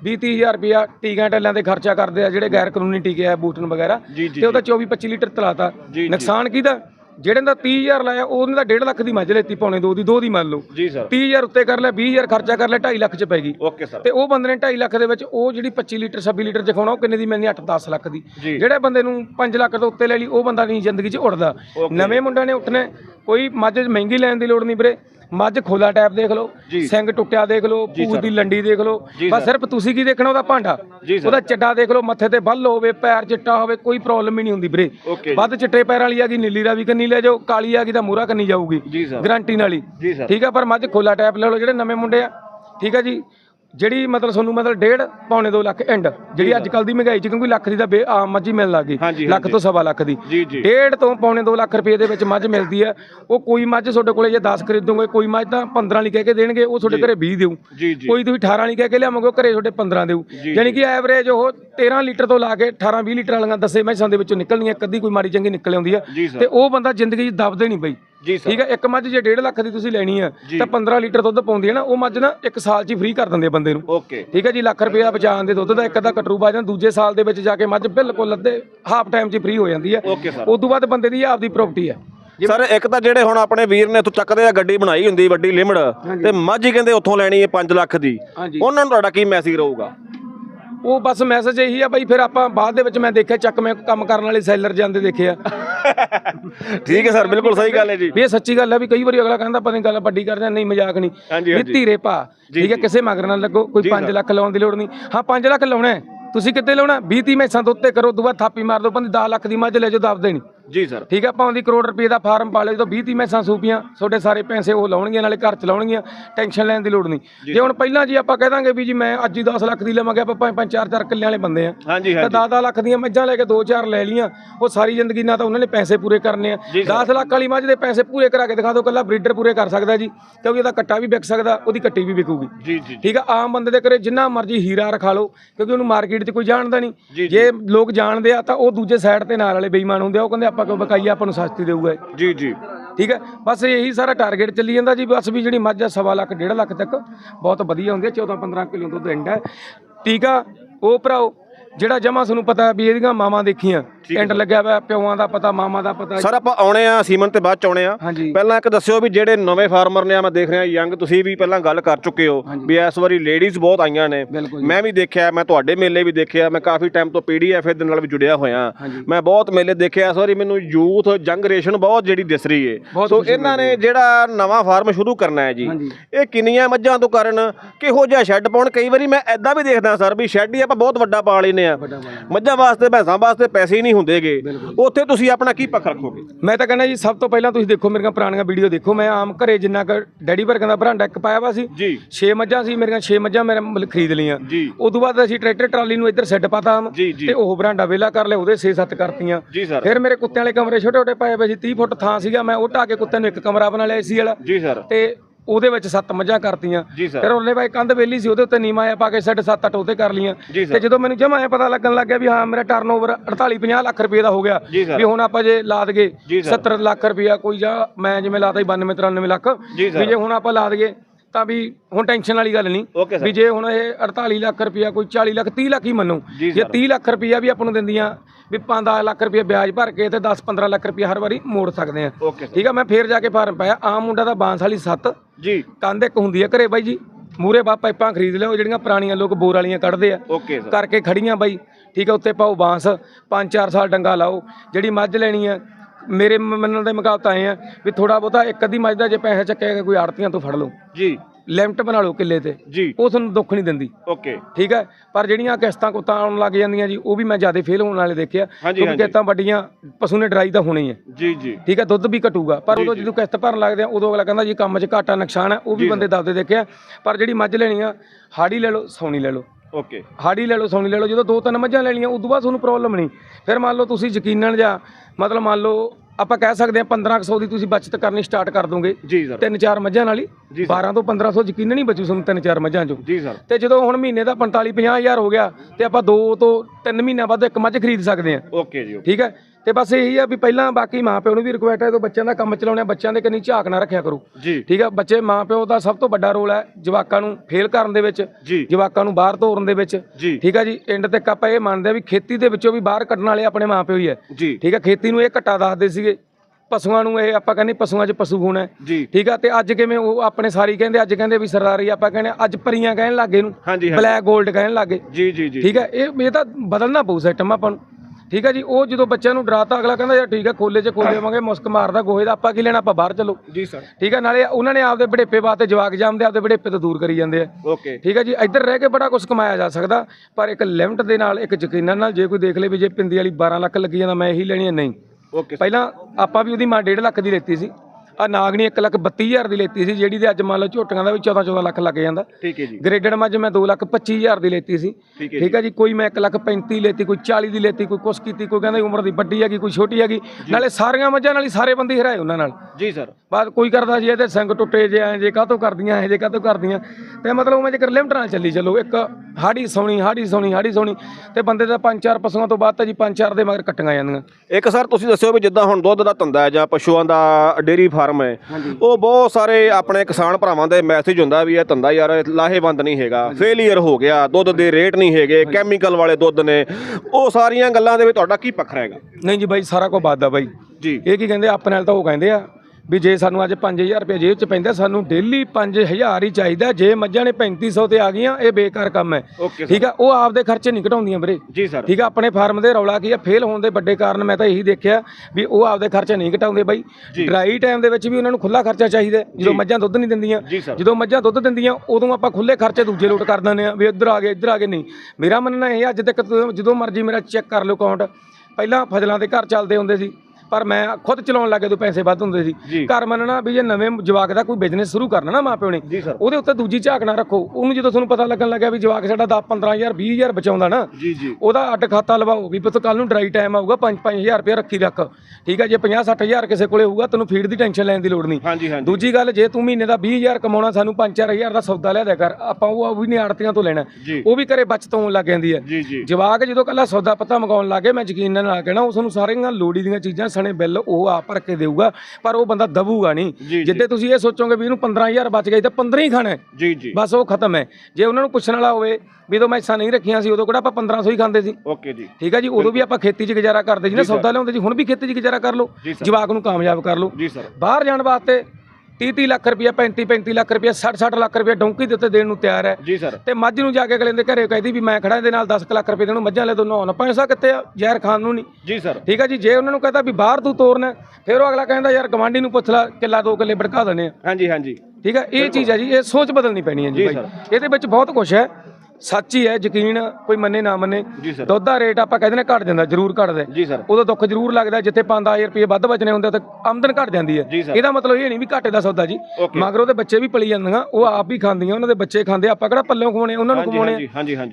20 30000 ਰੁਪਿਆ ਟੀਕਿਆਂ ਟੱਲਿਆਂ ਤੇ ਖਰਚਾ ਕਰਦੇ ਆ ਜਿਹੜੇ ਗੈਰ ਕਾਨੂੰਨੀ ਟੀਕੇ ਆ ਬੂਟਨ ਵਗੈਰਾ। ਤੇ ਉਹਦਾ 24 25 ਲੀਟਰ ਤਲਾਤਾ। ਨੁਕਸਾਨ ਕਿਹਦਾ ਜਿਹੜੇ ਦਾ 30000 ਲਾਇਆ ਉਹਨੇ ਦਾ 1.5 ਲੱਖ ਦੀ ਮੱਝ ਲੈਤੀ ਪੌਣੇ ਦੋ ਦੀ ਦੋ ਦੀ ਮੰਨ ਲਓ। ਜੀ ਸਰ। 30000 ਉੱਤੇ ਕਰ ਲਿਆ 20000 ਖਰਚਾ ਕਰ ਲਿਆ 2.5 ਲੱਖ ਚ ਪੈ ਗਈ। Okay sir. ਤੇ ਉਹ ਬੰਦੇ ਨੇ 2.5 ਲੱਖ ਦੇ ਵਿੱਚ ਉਹ ਜਿਹੜੀ 25 ਲੀਟਰ 26 ਲੀਟਰ ਚ ਖਾਣਾ ਉਹ ਕਿੰਨੇ ਦੀ ਮਿਲਣੀ? 8-10 ਲੱਖ ਦੀ। ਜਿਹੜੇ ਬੰਦੇ ਨੂੰ 5 ਲੱਖ ਤੋਂ ਉੱਤੇ ਲੈ ਲਈ ਉਹ ਬੰਦਾ ਨਹੀਂ ਜ਼ਿੰਦਗੀ 'ਚ ਉੜਦਾ। ਨਵੇਂ ਮੁੰਡਿਆਂ ਨੇ ਉੱਠਣੇ ਕੋਈ ਮੱਝ ਮਹਿੰਗੀ ਲੈਣ ਦੀ ਲੋੜ ਨਹੀਂ ਵੀਰੇ। ਮੱਝ ਖੋਲਾ ਟੈਪ ਦੇਖ ਲਓ। ਸਿੰਘ ਟੁੱਟਿਆ ਦੇਖ ਲਓ ਭੂਤ ਦੀ ਲੰਡੀ ਦੇਖ ਲਓ। ਬਸ ਸਿਰਫ ਤੁਸੀਂ ਕੀ ਦੇਖਣਾ ਉਹਦਾ ਭਾਂਡਾ। ਉਹਦਾ ਚੱਡਾ ਦੇਖ ਲਓ ਮੱਥੇ ਤੇ ਬੱਲ ਹੋਵੇ ਪੈਰ ਚਿੱਟਾ ਹੋਵੇ ਕੋਈ ਪ੍ਰੋਬਲਮ ਹੀ ਨਹੀਂ ਹੁੰਦੀ ਵੀਰੇ। ਵੱਧ ਚਿੱਟੇ ਪੈਰ ਵਾਲੀ ਆ ਗਈ ਨੀਲੀ ਦਾ ਵੀ ਕੰਨੀ ਲੈ ਜਾਓ ਕਾਲੀ ਆ ਗਈ ਤਾਂ ਮੂਰਾ ਕੰਨੀ ਜਾਊਗੀ ਗਰੰਟੀ ਨਾਲ ਹੀ। ਠੀਕ ਆ ਪਰ ਮੱਝ ਖੋਲਾ ਟੈਪ ਲੈ ਲਓ ਜਿਹੜੇ ਨਵੇਂ ਮੁੰਡੇ ਆ। ਠੀਕ ਆ ਜੀ? ਜਿਹੜੀ ਮਤਲਬ ਤੁਹਾਨੂੰ ਮਤਲਬ ਡੇਢ ਪੌਣੇ 2 ਲੱਖ ਐਂਡ ਜਿਹੜੀ ਅੱਜ ਕੱਲ ਦੀ ਮਹਿੰਗਾਈ ਚ ਕਿਉਂਕਿ ਲੱਖ ਦੀ ਤਾਂ ਬੇ ਆਮ ਮੱਝ ਹੀ ਮਿਲਣ ਲੱਗ ਗਈ। ਲੱਖ। ਤੋਂ ਸਵਾ ਲੱਖ ਦੀ। ਡੇਢ ਤੋਂ ਪੌਣੇ 2 ਲੱਖ ਰੁਪਏ ਦੇ ਵਿੱਚ ਮੱਝ ਮਿਲਦੀ ਹੈ। ਉਹ ਕੋਈ ਮੱਝ ਤੁਹਾਡੇ ਕੋਲੇ ਜੇ 10 ਖਰੀਦੋਗੇ ਕੋਈ ਮੱਝ ਤਾਂ 15 ਵਾਲੀ ਕਹਿ ਕੇ ਦੇਣਗੇ ਉਹ ਤੁਹਾਡੇ ਘਰੇ 20 ਦੇਊ ਕੋਈ ਤੁਸੀਂ 18 ਵਾਲੀ ਕਹਿ ਕੇ ਲਿਆਵੋਗੇ ਉਹ ਘਰੇ ਤੁਹਾਡੇ 15 ਦੇਊ ਯਾਨੀ ਕਿ ਐਵਰੇਜ ਉਹ 13 ਲੀਟਰ ਤੋਂ ਲਾ ਕੇ 18 20 ਲੀਟਰ ਵਾਲੀਆਂ ਦਸੇ ਮੈਸਾਂ ਦੇ ਵਿੱਚੋਂ ਨਿਕਲਣੀਆਂ ਕਦੀ ਕੋਈ ਮਾੜੀ ਚੰਗੀ ਨਿਕਲ ਆਉਂਦੀ ਆ ਸਰ। ਤੇ ਉਹ ਬੰਦਾ ਜ਼ਿੰਦਗੀ 'ਚ ਦਬਦੇ ਨਹੀਂ ਬਈ। ਜੀ ਸਰ। ਠੀਕ ਹੈ ਇੱਕ ਮੱਝ ਜੇ 1.5 ਲੱਖ ਦੀ ਤੁਸੀਂ ਲੈਣੀ ਆ ਜੀ। ਤਾਂ 15 ਲੀਟਰ ਦੁੱਧ ਪਾਉਂਦੀ ਹੈ ਨਾ ਉਹ ਮੱਝ ਨਾ ਇੱਕ ਸਾਲ 'ਚ ਹੀ ਫ੍ਰੀ ਕਰ ਦਿੰਦੇ ਆ ਬੰਦੇ ਨੂੰ। ਓਕੇ। ਠੀਕ ਹੈ ਜੀ ਲੱਖ ਰੁਪਇਆ ਬਚਾਉਣ ਦੇ ਦੁੱਧ ਦਾ ਇੱਕ ਅੱਧਾ ਕਟਰੂ ਬਾਜਣ ਦੂਜੇ ਸਾਲ ਦੇ ਵਿੱਚ ਜਾ ਕੇ ਮੱਝ ਬਿਲਕੁਲ ਅੱਧੇ ਹਾਫ ਟਾਈਮ 'ਚ ਫ੍ਰੀ ਹੋ ਜਾਂਦੀ ਹੈ। Okay sir. ਉਸ ਤੋਂ ਬਾਅਦ ਬੰਦੇ ਦੀ ਆਪਦੀ ਪ੍ਰਾਪਰਟੀ ਹੈ ਸਰ ਇੱਕ ਤਾਂ ਜਿਹੜੇ ਹੁਣ ਆਪਣੇ ਵੀਰ ਨੇ ਇੱਥੋਂ ਚੱਕਦੇ ਆ ਗੱਡੀ ਬਣਾਈ ਹੁੰਦੀ ਵੱਡੀ ਲਿਮੜ ਤੇ ਮੱਝ ਹੀ ਕਹਿੰਦੇ ਉੱਥੋਂ ਲੈਣੀ ਹੈ 5 ਲੱਖ ਦੀ। ਹਾਂਜੀ। ਉਹਨਾਂ ਨੂੰ ਤੁਹਾਡਾ ਕੀ ਮੈਸੇਜ ਰਹੂਗਾ? ਉਹ ਬਸ ਮੈਸੇਜ ਇਹੀ ਆ ਬਈ ਫਿਰ ਆਪਾਂ ਬਾਅਦ ਦੇ ਵਿੱਚ ਮੈਂ ਦੇਖਿਆ ਚੱਕ ਮੈਂ ਕੰਮ ਕਰਨ ਵਾਲੇ ਸੈਲਰ ਜਾਂਦੇ ਦੇਖੇ ਆ। ਠੀਕ ਹੈ ਸਰ ਬਿਲਕੁਲ ਸਹੀ ਗੱਲ ਹੈ ਜੀ। ਵੀ ਇਹ ਸੱਚੀ ਗੱਲ ਹੈ ਵੀ ਕਈ ਵਾਰੀ ਅਗਲਾ ਕਹਿੰਦਾ ਪਤਾ ਨਹੀਂ ਗੱਲ ਵੱਡੀ ਕਰਦੇ ਨਹੀਂ ਮਜ਼ਾਕ ਨਹੀਂ। ਵੀ ਧੀਰੇ ਪਾ ਠੀਕ ਹੈ ਕਿਸੇ ਮਗਰ ਨਾਲ ਲੱਗੋ ਕੋਈ 5 ਲੱਖ ਲਾਉਣ ਦੀ ਲੋੜ ਨਹੀਂ। ਹਾਂ 5 ਲੱਖ ਲਾਉਣਾ ਤੁਸੀਂ ਕਿੱਥੇ ਲਾਉਣਾ? 20 30 ਮੈਸਾਂ ਤੋਂ ਉੱਤੇ ਕਰੋ ਦੁਬਾਰਾ ਥਾਪੀ ਮਾਰ ਦੋ ਬੰਦੀ 10 ਲੱਖ ਦੀ ਮੱਝ ਲੈ ਜਾਓ ਦੱਬਦੇ ਨਹੀਂ ਜੀ ਸਰ। ਠੀਕ ਹੈ ਭਾਵੇਂ ਦੀ ਕਰੋੜ ਰੁਪਏ ਦਾ ਫਾਰਮ ਪਾ ਲਿਓ ਜਦੋਂ 20 30 ਮੈਸਾਂ ਸੂਪੀਆਂ ਤੁਹਾਡੇ ਸਾਰੇ ਪੈਸੇ ਉਹ ਲਾਉਣਗੀਆਂ ਨਾਲੇ ਘਰ ਚਲਾਉਣਗੀਆਂ ਟੈਨਸ਼ਨ ਲੈਣ ਦੀ ਲੋੜ ਨਹੀਂ। ਜੇ ਹੁਣ ਪਹਿਲਾਂ ਜੀ ਆਪਾਂ ਕਹਿ ਦਾਂਗੇ ਵੀ ਜੀ ਮੈਂ ਅੱਜ ਹੀ 10 ਲੱਖ ਦੀ ਲਵਾਂਗੇ ਆਪਾਂ ਪੰਜ ਪੰਜ ਚਾਰ ਚਾਰ ਕਿੱਲਿਆਂ ਵਾਲੇ ਬੰਦੇ ਆ। ਹਾਂਜੀ ਤਾਂ ਹਾਂਜੀ। 10 ਲੱਖ ਦੀਆਂ ਮੱਝਾਂ ਲੈ ਕੇ 2-4 ਲੈ ਲੀਆਂ ਉਹ ਸਾਰੀ ਜ਼ਿੰਦਗੀ ਨਾਲ ਤਾਂ ਉਹਨਾਂ ਨੇ ਪੈਸੇ ਪੂਰੇ ਕਰਨੇ ਆ। 10 ਲੱਖ ਵਾਲੀ ਮੱਝ ਦੇ ਪੈਸੇ ਪੂਰੇ ਕਰਾ ਕੇ ਦਿਖਾ ਦਿਓ ਕੱਲਾ ਬਰੀਡਰ ਪੂਰੇ ਕਰ ਸਕਦਾ ਜੀ ਕਿਉਂਕਿ ਉਹਦਾ ਕੱਟਾ ਵੀ ਵਿਕ ਸਕਦਾ ਉਹਦੀ ਕੱਟੀ ਵੀ ਵਿਕੂਗੀ। ਜੀ ਜੀ। ਠੀਕ ਆ ਆਮ ਬੰਦੇ ਦੇ ਘਰੇ ਜਿੰਨਾ ਮਰਜ਼ੀ ਹੀਰਾ ਰਖਾ ਲਓ ਕਿਉਂਕਿ ਉਹਨੂੰ ਮਾਰਕੀਟ 'ਚ ਕੋਈ ਜਾਣਦਾ ਨਹੀਂ। ਜੇ ਲੋਕ ਜਾਣਦੇ ਆ ਤਾਂ ਉਹ ਦੂਜੇ ਸਾਈਡ ਤੇ ਨਾਲ ਵਾਲੇ ਬੇਈਮਾਨ ਹੁੰਦੇ ਆ ਉਹ ਕਹਿੰਦੇ ਆਪਾਂ ਬਕਾਈਏ ਆਪਾਂ ਨੂੰ ਸਸਤੀ ਦੇਊਗਾ ਇਹ। ਜੀ ਜੀ। ਠੀਕ ਹੈ? ਬਸ ਇਹੀ ਸਾਰਾ ਟਾਰਗੇਟ ਚੱਲੀ ਜਾਂਦਾ ਜੀ। ਬਸ ਵੀ ਜਿਹੜੀ ਮੱਝ ਆ ਸਵਾ ਲੱਖ ਡੇਢ ਲੱਖ ਤੱਕ ਬਹੁਤ ਵਧੀਆ ਹੁੰਦੀ ਹੈ। 14 15 ਕਿਲੋ ਦੁੱਧ ਐਂਡ ਹੈ। ਠੀਕ ਆ? ਉਹ ਭਰਾਓ ਜਿਹੜਾ ਜਮਾ ਤੁਹਾਨੂੰ ਪਤਾ ਵੀ ਇਹਦੀਆਂ ਮਾਵਾਂ ਦੇਖੀਆਂ। ਐਂਡ ਲੱਗਿਆ ਹੋਇਆ ਪਿਓਾਂ ਦਾ ਪਤਾ ਮਾਮਾ ਦਾ ਪਤਾ। ਸਰ ਆਪਾਂ ਆਉਣੇ ਆ ਸੀਮਨ ਤੇ ਬਾਅਦ ਚ ਆਉਣੇ ਆ। ਹਾਂਜੀ। ਪਹਿਲਾਂ ਇੱਕ ਦੱਸਿਓ ਵੀ ਜਿਹੜੇ ਨਵੇਂ ਫਾਰਮਰ ਨੇ ਆ ਮੈਂ ਦੇਖ ਰਿਹਾ ਯੰਗ ਤੁਸੀਂ ਵੀ ਪਹਿਲਾਂ ਗੱਲ ਕਰ ਚੁੱਕੇ ਹੋ ਵੀ ਇਸ ਵਾਰੀ ਲੇਡੀਜ਼ ਬਹੁਤ ਆਈਆਂ ਨੇ। ਬਿਲਕੁਲ ਮੈਂ ਵੀ ਦੇਖਿਆ ਮੈਂ ਤੁਹਾਡੇ ਮੇਲੇ ਵੀ ਦੇਖਿਆ ਮੈਂ ਕਾਫੀ ਟਾਈਮ ਤੋਂ ਪੀਡੀਐਫ ਦੇ ਨਾਲ ਵੀ ਜੁੜਿਆ ਹੋਇਆ। ਮੈਂ ਬਹੁਤ ਮੇਲੇ ਦੇਖਿਆ ਇਸ ਵਾਰੀ ਮੈਨੂੰ ਯੂਥ ਜਨਰੇਸ਼ਨ ਬਹੁਤ ਜਿਹੜੀ ਦਿਸ ਰਹੀ ਏ। ਬਹੁਤ ਸੋ ਖੁਸ਼ੀ ਇਹਨਾਂ ਨੇ ਜਿਹੜਾ ਨਵਾਂ ਫਾਰਮ ਸ਼ੁਰੂ ਕਰਨਾ ਹੈ ਜੀ ਹਾਂਜੀ। ਇਹ ਕਿੰਨੀਆਂ ਮੱਝਾਂ ਤੋਂ ਕਰਨ ਕਿਹੋ ਜਿਹਾ ਸ਼ੈੱਡ ਪਾਉਣ? ਕਈ ਵਾਰੀ ਮੈਂ ਐਦਾਂ ਵੀ ਦੇਖਦਾ ਸਰ ਵੀ ਸ਼ੈੱਡ ਹੀ ਆਪਾਂ ਬਹੁਤ ਵੱਡਾ ਪਾ ਲੈਨੇ ਆ ਵੱਡਾ ਮੱਝਾਂ ਵਾਸਤੇ ਭੈਂਸਾਂ ਵਾਸਤੇ ਪੈਸੇ ਹੀ ਨਹੀਂ ਹੁੰਦੇਗੇ। ਉੱਥੇ ਤੁਸੀਂ ਆਪਣਾ ਕੀ ਪੱਖ ਰੱਖੋਗੇ? ਮੈਂ ਤਾਂ ਕਹਿੰਦਾ ਜੀ ਸਭ ਤੋਂ ਪਹਿਲਾਂ ਤੁਸੀਂ ਦੇਖੋ ਮੇਰੀਆਂ ਪੁਰਾਣੀਆਂ ਵੀਡੀਓ ਦੇਖੋ। ਮੈਂ ਆਮ ਘਰੇ ਜਿੰਨਾ ਕੁ ਡੈਡੀ ਵਰਗਾ ਦਾ ਬਰਾਂਡਾ ਇੱਕ ਪਾਇਆ ਵਾ ਸੀ ਜੀ। 6 ਮੱਝਾਂ ਸੀ ਮੇਰੀਆਂ 6 ਮੱਝਾਂ ਮੈਂ ਮਤਲਬ ਖਰੀਦ ਲਈਆਂ। ਉਸ ਤੋਂ ਬਾਅਦ ਅਸੀਂ ਟਰੈਕਟਰ ਟਰਾਲੀ ਨੂੰ ਇੱਧਰ ਸੈੱਟ ਪਾਤਾ ਤੇ ਉਹ ਬਰਾਂਡਾ ਵੇਲਾ ਕਰ ਲਿਆ ਉਹਦੇ 6-7 ਕਰਤੀਆਂ। ਫਿਰ ਮੇਰੇ ਕੁੱਤਿਆਂ ਵਾਲੇ ਕਮਰੇ ਛੋਟੇ ਛੋਟੇ ਪਾਏ ਹੋਏ ਸੀ 30 ਫੁੱਟ ਥਾਂ ਸੀਗਾ ਮੈਂ ਉਹ ਢਾ ਕੇ ਕੁੱਤਿਆਂ ਨੂੰ ਇੱਕ ਕਮਰਾ ਬਣਾ ਲਿਆ ਏਸੀ ਵਾਲਾ। ਜੀ ਸਰ। ਤੇ ਉਹਦੇ ਵਿੱਚ ਸੱਤ ਮੱਝਾਂ ਕਰਤੀਆਂ। ਜੀ ਸਰ। ਫਿਰ ਉਹਨੇ ਬਾਈ ਕੰਧ ਵੇਲੀ ਸੀ ਉਹਦੇ ਉੱਤੇ ਨੀਮਾ ਆ ਪਾ ਕੇ ਸੈੱਟ ਸੱਤ ਅੱਠ ਉਹਤੇ ਕਰ ਲੀਆਂ ਜੀ ਤੇ ਜਦੋਂ ਮੈਨੂੰ ਜਮਾ ਇਹ ਪਤਾ ਲੱਗਣ ਲੱਗ ਗਿਆ ਵੀ ਹਾਂ ਮੇਰਾ ਟਰਨਓਵਰ 48 50 ਲੱਖ ਰੁਪਏ ਦਾ ਹੋ ਗਿਆ। ਜੀ ਸਰ। ਵੀ ਹੁਣ ਆਪਾਂ ਜੇ ਲਾ ਦਈਏ ਜੀ ਸਰ। 70 ਲੱਖ ਰੁਪਇਆ ਕੋਈ ਜਾਂ ਮੈਂ ਜਿਵੇਂ ਲਾਤਾ ਸੀ 92 93 ਲੱਖ। ਜੀ ਵੀ ਜੇ ਹੁਣ ਆਪਾਂ ਲਾ ਦਈਏ ਤਾਂ ਵੀ ਹੁਣ ਟੈਨਸ਼ਨ ਵਾਲੀ ਗੱਲ ਨਹੀਂ। ਓਕੇ ਵੀ ਜੇ ਹੁਣ ਇਹ 48 ਲੱਖ ਰੁਪਇਆ ਕੋਈ 40 ਲੱਖ 30 ਲੱਖ ਹੀ ਮੰਨੋ। ਜੀ ਜੇ ਸਰ 30 ਲੱਖ ਰੁਪਇਆ ਵੀ ਆਪਾਂ ਨੂੰ ਦਿੰਦੀਆਂ ਵੀ 5 ਲੱਖ ਰੁਪਇਆ ਵਿਆਜ ਭਰ ਕੇ ਤੇ 10 15 ਲੱਖ ਰੁਪਇਆ ਹਰ ਵਾਰੀ ਮੋੜ ਸਕਦੇ ਆ ਓਕੇ ਠੀਕ ਆ ਮੈਂ ਫੇਰ ਜਾ ਕੇ ਫਾਰਮ ਪਾਇਆ। ਆਮ ਮੁੰਡਾ ਦਾ ਬਾਂਸ ਵਾਲੀ ਸੱਤ। ਜੀ। ਕੰਧ ਇੱਕ ਹੁੰਦੀ ਆ ਘਰੇ ਬਾਈ ਜੀ। ਮੂਰੇ ਬਾ ਪਾਈਪਾਂ ਖਰੀਦ ਲਿਓ ਜਿਹੜੀਆਂ ਪੁਰਾਣੀਆਂ ਲੋਕ ਬੋਰ ਵਾਲੀਆਂ ਕੱਢਦੇ ਆ। ਓਕੇ ਸਰ ਕਰਕੇ ਖੜੀਆਂ ਬਾਈ। ਠੀਕ ਆ ਉੱਤੇ ਪਾਓ ਬਾਂਸ। 5-4 ਸਾਲ ਡੰਗਾ ਲਾਓ। ਜਿਹੜੀ ਮੱਝ ਲੈਣੀ ਆ ਮੇਰੇ ਮੰਨਣ ਦੇ ਮੁਕਾਬਲੇ ਆਏ ਆ ਵੀ ਥੋੜਾ ਬਹੁਤਾ ਇੱਕ ਅੱਧੀ ਮੱਝ ਦਾ ਜੇ ਪੈਸੇ ਚੱਕਿਆ ਕੋਈ ਆੜਤੀਆਂ ਤੋਂ ਫੜ ਲਓ। ਜੀ। ਲਿਮਟ ਬਣਾ ਲਓ ਕਿੱਲੇ ਤੇ। ਜੀ। ਉਹ ਤੁਹਾਨੂੰ ਦੁੱਖ ਨਹੀਂ ਦਿੰਦੀ। ਓਕੇ। ਠੀਕ ਹੈ ਪਰ ਜਿਹੜੀਆਂ ਕਿਸ਼ਤਾਂ ਕੁੱਤਾਂ ਆਉਣ ਲੱਗ ਜਾਂਦੀਆਂ ਜੀ ਉਹ ਵੀ ਮੈਂ ਜ਼ਿਆਦਾ ਫੇਲ ਹੋਣ ਵਾਲੇ ਦੇਖਿਆ ਕਿਉਂਕਿ ਕਿਸ਼ਤਾਂ ਵੱਡੀਆਂ ਪਸ਼ੂ ਨੇ ਡਰਾਈ ਤਾਂ ਹੋਣੀ ਹੈ ਜੀ ਜੀ। ਠੀਕ ਹੈ ਦੁੱਧ ਵੀ ਘਟੂਗਾ। ਪਰ ਉਦੋਂ ਜਦੋਂ ਕਿਸ਼ਤ ਭਰਨ ਲੱਗਦੇ ਆ ਉਦੋਂ ਅਗਲਾ ਕਹਿੰਦਾ ਜੀ ਕੰਮ 'ਚ ਘਾਟਾ ਨੁਕਸਾਨ ਹੈ ਉਹ ਵੀ ਬੰਦੇ ਦੱਬਦੇ ਦੇਖਿਆ ਪਰ ਜਿਹੜੀ ਮੱਝ ਲੈਣੀ ਆ ਹਾੜੀ ਲੈ ਲਓ ਸੌਣੀ ਲੈ ਲਓ। ਓਕੇ ਹਾੜੀ ਲੈ ਲਓ ਸੌਣੀ ਲੈ ਲਓ ਜਦੋਂ ਦੋ ਤਿੰਨ ਮੱਝਾਂ ਲੈਣੀਆਂ ਉਦੋਂ ਬਾਅਦ ਤੁਹਾਨੂੰ ਪ੍ਰੋਬਲਮ ਨਹੀਂ। ਫਿਰ ਮੰਨ ਲਓ ਤੁਸੀਂ ਯਕੀਨਨ ਜਾਂ ਮਤਲਬ ਮੰਨ ਲਓ ਆਪਾਂ ਕਹਿ ਸਕਦੇ ਹਾਂ 1500 ਦੀ ਤੁਸੀਂ ਬਚਤ ਕਰਨੀ ਸਟਾਰਟ ਕਰ ਦੋਗੇ। ਜੀ ਸਰ ਤਿੰਨ ਚਾਰ ਮੱਝਾਂ ਨਾਲ ਹੀ। ਜੀ ਸਰ 12 ਤੋਂ 1500 ਯਕੀਨਨ ਨਹੀਂ ਬਚੂ ਤੁਹਾਨੂੰ ਤਿੰਨ ਚਾਰ ਮੱਝਾਂ ਚੋਂ। ਜੀ ਸਰ ਤੇ ਜਦੋਂ ਹੁਣ ਮਹੀਨੇ ਦਾ 45 50000 ਹੋ ਗਿਆ ਤੇ ਆਪਾਂ 2 ਤੋਂ 3 ਮਹੀਨਿਆਂ ਬਾਅਦ ਇੱਕ ਮੱਝ ਖਰੀਦ ਸਕਦੇ ਹਾਂ। ਓਕੇ ਜੀ ਠੀਕ ਹੈ? ਤੇ ਬਸ ਇਹੀ ਆ ਵੀ ਪਹਿਲਾਂ ਬਾਕੀ ਮਾਂ ਪਿਓ ਨੂੰ ਵੀ ਰਿਕੁਐਸਟ ਹੈ ਤੋਂ ਬੱਚਿਆਂ ਦਾ ਕੰਮ ਚਲਾਉਣਾ ਬੱਚਿਆਂ ਦੇ ਕੰਨੀ ਝਾਕ ਨਾ ਰੱਖਿਆ ਕਰੋ। ਠੀਕ ਹੈ ਬੱਚੇ ਮਾਂ ਪਿਓ ਦਾ ਸਭ ਤੋਂ ਵੱਡਾ ਰੋਲ ਹੈ ਜਵਾਕਾਂ ਨੂੰ ਫੇਲ ਕਰਨ ਦੇ ਵਿੱਚ ਜਵਾਕਾਂ ਨੂੰ ਬਾਹਰ ਤੋਰਨ ਦੇ ਵਿੱਚ। ਠੀਕ ਹੈ ਜੀ ਐਂਡ ਤੱਕ ਆਪਾਂ ਇਹ ਮੰਨਦੇ ਆ ਵੀ ਖੇਤੀ ਦੇ ਵਿੱਚੋਂ ਵੀ ਬਾਹਰ ਕੱਢਣ ਵਾਲੇ ਆਪਣੇ ਮਾਂ ਪਿਓ ਹੀ ਹੈ ਠੀਕ ਹੈ ਖੇਤੀ ਨੂੰ ਇਹ ਘੱਟਾ ਦੱਸਦੇ ਸੀਗੇ। ਪਸ਼ੂਆਂ ਨੂੰ ਇਹ ਆਪਾਂ ਕਹਿੰਦੇ ਪਸ਼ੂਆਂ 'ਚ ਪਸ਼ੂ ਗੁਣ ਹੈ ਜੀ। ਠੀਕ ਆ ਤੇ ਅੱਜ ਕਿਵੇਂ ਉਹ ਆਪਣੇ ਸਾਰੀ ਕਹਿੰਦੇ ਅੱਜ ਕਹਿੰਦੇ ਵੀ ਸਰਦਾਰੀ ਆਪਾਂ ਕਹਿੰਦੇ ਅੱਜ ਪਰੀਆਂ ਕਹਿਣ ਲੱਗੇ ਨੂੰ ਬਲੈਕ 골ਡ ਕਹਿਣ ਲੱਗੇ ਜੀ ਜੀ ਜੀ। ਠੀਕ ਹੈ ਇਹ ਇਹ ਤਾਂ ਬਦਲਣਾ ਪਊ ਸਿਸਟਮ ਆਪਾਂ ਨੂੰ। ਠੀਕ ਹੈ ਜੀ ਉਹ ਜਦੋਂ ਬੱਚਿਆਂ ਨੂੰ ਡਰਾਤਾ ਅਗਲਾ ਕਹਿੰਦਾ ਯਾਰ ਠੀਕ ਹੈ ਖੋਲੇ 'ਚ ਖੋਲੇ ਆਵਾਂਗੇ ਮੁਸਕ ਮਾਰਦਾ ਗੋਹੇ ਦਾ ਆਪਾਂ ਕੀ ਲੈਣਾ ਆਪਾਂ ਬਾਹਰ ਚਲੋ। ਜੀ ਸਰ। ਠੀਕ ਹੈ ਨਾਲੇ ਉਹਨਾਂ ਨੇ ਆਪਦੇ ਬੜੇਪੇ ਵਾਸਤੇ ਜਵਾਕ ਜਾਮਦੇ ਆਪਦੇ ਬੜੇਪੇ ਤੋਂ ਦੂਰ ਕਰੀ ਜਾਂਦੇ ਆ। ਓਕੇ। ਠੀਕ ਹੈ ਜੀ ਇੱਧਰ ਰਹਿ ਕੇ ਬੜਾ ਕੁਝ ਕਮਾਇਆ ਜਾ ਸਕਦਾ ਪਰ ਇੱਕ ਲਿਮਟ ਦੇ ਨਾਲ ਇੱਕ ਯਕੀਨਾਂ ਨਾਲ ਜੇ ਕੋਈ ਦੇਖ ਲੇ ਵੀ ਜੇ ਪਿੰਦੀ ਵਾਲੀ 12 ਲੱਖ ਲੱਗੀ ਜਾਂਦਾ ਮੈਂ ਇਹੀ ਲੈਣੀ ਹੈ ਨਹੀਂ। ਓਕੇ। ਪਹਿਲਾਂ ਆਪਾਂ ਵੀ ਉਹਦੀ ਮਾਂ 1.5 ਲੱਖ ਦੀ ਲੈਤੀ ਸੀ। ਆ ਨਾਗਣੀ 1 ਲੱਖ 32000 ਦੀ ਲੈਤੀ ਸੀ ਜਿਹੜੀ ਦੇ ਅੱਜ ਮੰਨ ਲਓ ਝੋਟੀਆਂ ਦਾ ਵੀ 14 14 ਲੱਖ ਲੱਗ ਜਾਂਦਾ। ਠੀਕ ਹੈ ਜੀ। ਗ੍ਰੇਡਡ ਮੱਝ ਮੈਂ 2 ਲੱਖ 25000 ਦੀ ਲੈਤੀ ਸੀ। ਠੀਕ ਹੈ ਜੀ। ਕੋਈ ਮੈਂ 1 ਲੱਖ 35 ਲੈਤੀ ਕੋਈ 40 ਦੀ ਲੈਤੀ ਕੋਈ ਕੁਛ ਕੀਤੀ ਕੋਈ ਕਹਿੰਦਾ ਉਮਰ ਦੀ ਵੱਡੀ ਹੈਗੀ ਕੋਈ ਛੋਟੀ ਹੈਗੀ। ਨਾਲੇ ਸਾਰੀਆਂ ਮੱਝਾਂ ਨਾਲ ਹੀ ਸਾਰੇ ਬੰਦੇ ਹਰਾਏ ਉਹਨਾਂ ਨਾਲ। ਜੀ ਸਰ। ਬਾਅਦ ਕੋਈ ਕਰਦਾ ਜੀ ਇਹਦੇ ਸੰਗ ਟੁੱਟੇ ਜੇ ਐ ਜੇ ਕਾਹਤੋਂ ਕਰਦੀਆਂ ਐ ਜੇ ਕਾਹਤੋਂ ਕਰਦੀਆਂ। ਤੇ ਮਤਲਬ ਮੈਂ ਜੇਕਰ ਲਿਮਟ ਨਾਲ ਚੱਲੀ ਚੱਲੋ ਇੱਕ ਹਾੜੀ ਸੋਣੀ ਹਾੜੀ ਸੋਣੀ ਹਾੜੀ ਸੋਣੀ ਤੇ ਬੰਦੇ ਦਾ ਪੰਜ ਚਾਰ ਪਸ਼ੂਆਂ ਤੋਂ ਬਾਅਦ ਤਾਂ ਜੀ ਪੰਜ ਚਾਰ ਦੇ ਮਗਰ ਕੱਟੀਆਂ ਜਾਂਦੀਆਂ। ਇੱਕ ਸਰ ਤੁਸੀਂ ਦੱਸਿਓ ਵੀ ਜਿੱਦਾਂ ਹੁਣ ਦੁੱਧ ਦਾ ਧੰਦਾ ਹੈ ਜਾਂ ਪਸ਼ੂਆਂ ਦਾ ਡੇਰੀ ਫਾਰਮ ਹੈ। ਉਹ ਬਹੁਤ ਸਾਰੇ ਆਪਣੇ ਕਿਸਾਨ ਭਰਾਵਾਂ ਦੇ ਮੈਸੇਜ ਹੁੰਦਾ ਵੀ ਇਹ ਧੰਦਾ ਯਾਰ ਲਾਹੇਵੰਦ ਨਹੀਂ ਹੈਗਾ। ਫੇਲੀਅਰ ਹੋ ਗਿਆ ਦੁੱਧ ਦੇ ਰੇਟ ਨਹੀਂ ਹੈਗੇ ਕੈਮੀਕਲ ਵਾਲੇ ਦੁੱਧ ਨੇ। ਉਹ ਸਾਰੀਆਂ ਗੱਲਾਂ ਦੇ ਵਿੱਚ ਤੁਹਾਡਾ ਕੀ ਪੱਖ ਰਹੇਗਾ? ਨਹੀਂ ਜੀ ਬਾਈ ਸਾਰਾ ਕੁਝ ਬਾਦਾ ਬਾਈ। ਜੀ। ਇਹ ਕੀ ਕਹਿੰਦੇ ਆਪਣੇ ਨਾਲ ਤਾਂ ਉਹ ਕਹਿੰਦੇ ਆ ਵੀ ਜੇ ਸਾਨੂੰ ਅੱਜ 5000 ਰੁਪਏ ਜੇਬ 'ਚ ਪੈਂਦਾ ਸਾਨੂੰ ਡੇਲੀ 5000 ਹੀ ਚਾਹੀਦਾ ਜੇ ਮੱਝਾਂ ਨੇ 3500 ਤੇ ਆ ਗਈਆਂ ਇਹ ਬੇਕਾਰ ਕੰਮ ਹੈ। ਠੀਕ ਆ ਉਹ ਆਪਦੇ ਖਰਚੇ ਨਹੀਂ ਘਟਾਉਂਦੀਆਂ ਵੀਰੇ। ਜੀ ਸਰ। ਠੀਕ ਆ ਆਪਣੇ ਫਾਰਮ ਦੇ ਰੌਲਾ ਕੀ ਆ? ਫੇਲ ਹੋਣ ਦੇ ਵੱਡੇ ਕਾਰਨ ਮੈਂ ਤਾਂ ਇਹੀ ਦੇਖਿਆ ਵੀ ਉਹ ਆਪਦੇ ਖਰਚੇ ਨਹੀਂ ਘਟਾਉਂਦੇ ਬਾਈ। ਡਰਾਈ ਟਾਈਮ ਦੇ ਵਿੱਚ ਵੀ ਉਹਨਾਂ ਨੂੰ ਖੁੱਲਾ ਖਰਚਾ ਚਾਹੀਦਾ ਹੈ, ਜਦੋਂ ਮੱਝਾਂ ਦੁੱਧ ਨਹੀਂ ਦਿੰਦੀਆਂ ਜਦੋਂ ਮੱਝਾਂ ਦੁੱਧ ਦਿੰਦੀਆਂ ਉਦੋਂ ਆਪਾਂ ਖੁੱਲੇ ਖਰਚੇ ਦੂਜੇ ਲੋਟ ਕਰ ਦਿੰਦੇ ਆ ਵੀ ਇੱਧਰ ਆ ਗਏ ਇੱਧਰ ਆ ਗਏ ਨਹੀਂ। ਮੇਰਾ ਮੰਨਣਾ ਇਹ ਅੱਜ ਤੱਕ ਜਦੋਂ ਮਰਜ਼ੀ ਮੇਰਾ ਚੈੱਕ ਕਰ ਲਿਓ ਅਕਾਊਂਟ। ਪਹਿਲਾਂ ਫਜ਼ਲਾਂ ਦੇ ਘਰ ਚੱਲਦੇ ਹੁੰਦੇ ਸੀ। ਪਰ ਮੈਂ ਖੁਦ ਚਲਾਉਣ ਲੱਗੇ ਤੋਂ ਪੈਸੇ ਵੱਧ ਹੁੰਦੇ ਸੀ। ਘਰ ਮੰਨਣਾ ਵੀ ਜੇ ਨਵੇਂ ਜਵਾਕ ਦਾ ਕੋਈ ਬਿਜ਼ਨਸ ਸ਼ੁਰੂ ਕਰਨਾ ਨਾ ਮਾਪਿਓ ਨੇ ਉਹਦੇ ਉੱਤੇ ਦੂਜੀ ਝਾਕ ਨਾ ਰੱਖੋ। ਉਹਨੂੰ ਜਦੋਂ ਤੁਹਾਨੂੰ ਪਤਾ ਲੱਗਣ ਲੱਗਿਆ ਵੀ ਜਵਾਕ ਸਾਡਾ 10 15000 20000 ਬਚਾਉਂਦਾ ਨਾ ਉਹਦਾ ਅੱਡ ਖਾਤਾ ਲਵਾਓ ਵੀ ਪੁੱਤ ਕੱਲ ਨੂੰ ਡਰਾਈ ਟਾਈਮ ਆਊਗਾ 5-5000 ਰੁਪਏ ਰੱਖੀ ਰੱਖ। ਠੀਕ ਹੈ ਜੇ 50-60000 ਕਿਸੇ ਕੋਲੇ ਹੋਊਗਾ ਤੈਨੂੰ ਫੀਡ ਦੀ ਟੈਨਸ਼ਨ ਲੈਣ ਦੀ ਲੋੜ ਨਹੀਂ। ਦੂਜੀ ਗੱਲ ਜੇ ਤੂੰ ਮਹੀਨੇ ਦਾ 20000 ਕਮਾਉਣਾ ਸਾਨੂੰ 5-4000 ਦਾ ਸੌਦਾ ਲਿਆ ਦਿਆ ਕਰ ਆਪਾਂ ਉਹ ਵੀ ਨਹੀਂ ਆੜਤੀਆਂ ਤੋਂ ਲੈਣਾ। ਉਹ ਵੀ ਘਰੇ ਬਚਤ ਹੋਣ ਲੱਗ ਜਾਂਦੀ ਹੈ। ਜਵਾਕ ਜਦੋਂ ਕੱਲਾ ਸੌਦਾ ਪੱਤਾ ਮੰਗਾਉਣ ਲੱਗੇ ਮੈਂ ਯਕੀਨ ਨਾਲ ਕਹਿਣਾ ਉਸ ਨੂੰ ਸਾਰੀਆਂ ਲੋੜੀ ਦੀਆਂ ਚੀਜ਼ਾਂ ਸਣੇ ਬਿੱਲ ਉਹ ਆਪ ਭਰ ਕੇ ਦੇਊਗਾ ਪਰ ਉਹ ਬੰਦਾ ਦਬੂਗਾ ਨਹੀਂ। ਜਿੱਦੇ ਤੁਸੀਂ ਇਹ ਸੋਚੋਗੇ ਵੀ ਇਹਨੂੰ 15000 ਬਚ ਗਈ ਤਾਂ 15 ਹੀ ਖਾਣਾ। ਜੀ ਜੀ। ਬਸ ਉਹ ਖਤਮ ਹੈ। ਜੇ ਉਹਨਾਂ ਨੂੰ ਪੁੱਛਣ ਵਾਲਾ ਹੋਵੇ ਵੀ ਜਦੋਂ ਮੈਸਾਂ ਨਹੀਂ ਰੱਖੀਆਂ ਸੀ ਉਦੋਂ ਕਿਹੜਾ ਆਪਾਂ 1500 ਹੀ ਖਾਂਦੇ ਸੀ। ਓਕੇ ਜੀ। ਠੀਕ ਹੈ ਜੀ ਉਦੋਂ ਵੀ ਆਪਾਂ ਖੇਤੀ 'ਚ ਗੁਜ਼ਾਰਾ ਕਰਦੇ ਸੀ ਨਾ ਸੌਦਾ ਲਿਆਉਂਦੇ ਸੀ ਹੁਣ ਵੀ ਖੇਤੀ 'ਚ ਗੁਜ਼ਾਰਾ ਕਰ ਲਓ। ਜਵਾਕ ਨੂੰ ਕਾਮਯਾਬ ਕਰ ਲਓ। ਜੀ ਸਰ। ਬਾਹਰ ਜਾਣ ਵਾਸਤੇ 30 30 ਲੱਖ ਰੁਪਇਆ 35 35 ਲੱਖ ਰੁਪਇਆ 60 60 ਲੱਖ ਰੁਪਇਆ ਡੌਂਕੀ ਦੇ ਉੱਤੇ ਦੇਣ ਨੂੰ ਤਿਆਰ ਹੈ। ਜੀ ਸਰ। ਤੇ ਮੱਝ ਨੂੰ ਜਾ ਕੇ ਅਗਲੇ ਦੇ ਘਰੇ ਕਹਿੰਦੀ ਵੀ ਮੈਂ ਖੜਾ ਇਹਦੇ ਨਾਲ 10 ਕੁ ਲੱਖ ਰੁਪਏ ਦੇਣੂ ਮੱਝਾਂ ਲੈ ਦੋ ਨਹਾਉਣ ਪੈਸਾ ਕਿੱਥੇ ਆ? ਜ਼ਹਿਰ ਖਾਣ ਨੂੰ ਨਹੀਂ। ਜੀ ਸਰ। ਠੀਕ ਹੈ ਜੀ ਜੇ ਉਹਨਾਂ ਨੂੰ ਕਹਤਾ ਵੀ ਬਾਹਰ ਤੂੰ ਤੋਰਨਾ ਫਿਰ ਉਹ ਅਗਲਾ ਕਹਿੰਦਾ ਯਾਰ ਗਵਾਂਢੀ ਨੂੰ ਪੁੱਛ ਲੈ ਕਿੱਲਾ ਦੋ ਕਿੱਲੇ ਭੜਕਾ ਦਨੇ ਆ। ਹਾਂਜੀ ਹਾਂਜੀ। ਠੀਕ ਹੈ ਇਹ ਚੀਜ਼ ਹੈ ਜੀ ਇਹ ਸੋਚ ਬਦਲਣੀ ਪੈਣੀ ਹੈ ਜੀ ਬਾਈ। ਇਹਦੇ ਵਿੱਚ ਬਹੁਤ ਕੁਝ ਹੈ। ਸੱਚ ਹੀ ਹੈ ਯਕੀਨ ਕੋਈ ਮੰਨੇ ਨਾ ਮੰਨੇ। ਦੁੱਧ ਦਾ ਰੇਟ ਆਪਾਂ ਕਹਿੰਦੇ ਨੇ ਘਟ ਜਾਂਦਾ ਜ਼ਰੂਰ ਘਟਦਾ ਹੈ। ਜੀ ਸਰ। ਉਦੋਂ ਦੁੱਖ ਜ਼ਰੂਰ ਲੱਗਦਾ ਜਿੱਥੇ 5000 ਰੁਪਏ ਵੱਧ ਬਚਨੇ ਹੁੰਦੇ ਤਾਂ ਆਮਦਨ ਘਟ ਜਾਂਦੀ ਹੈ। ਇਹਦਾ ਮਤਲਬ ਇਹ ਨਹੀਂ ਵੀ ਘਾਟੇ ਦਾ ਸੌਦਾ ਜੀ। ਮਗਰ ਉਹਦੇ ਬੱਚੇ ਵੀ ਪਲੀ ਜਾਂਦੀਆਂ ਉਹ ਆਪ ਵੀ ਖਾਂਦੀਆਂ ਉਹਨਾਂ ਦੇ ਬੱਚੇ ਖਾਂਦੇ ਆਪਾਂ ਕਿਹੜਾ ਪੱਲਿਓਂ ਖਵਾਉਣੇ ਉਹਨਾਂ ਨੂੰ ਖਵਾਉਣੇ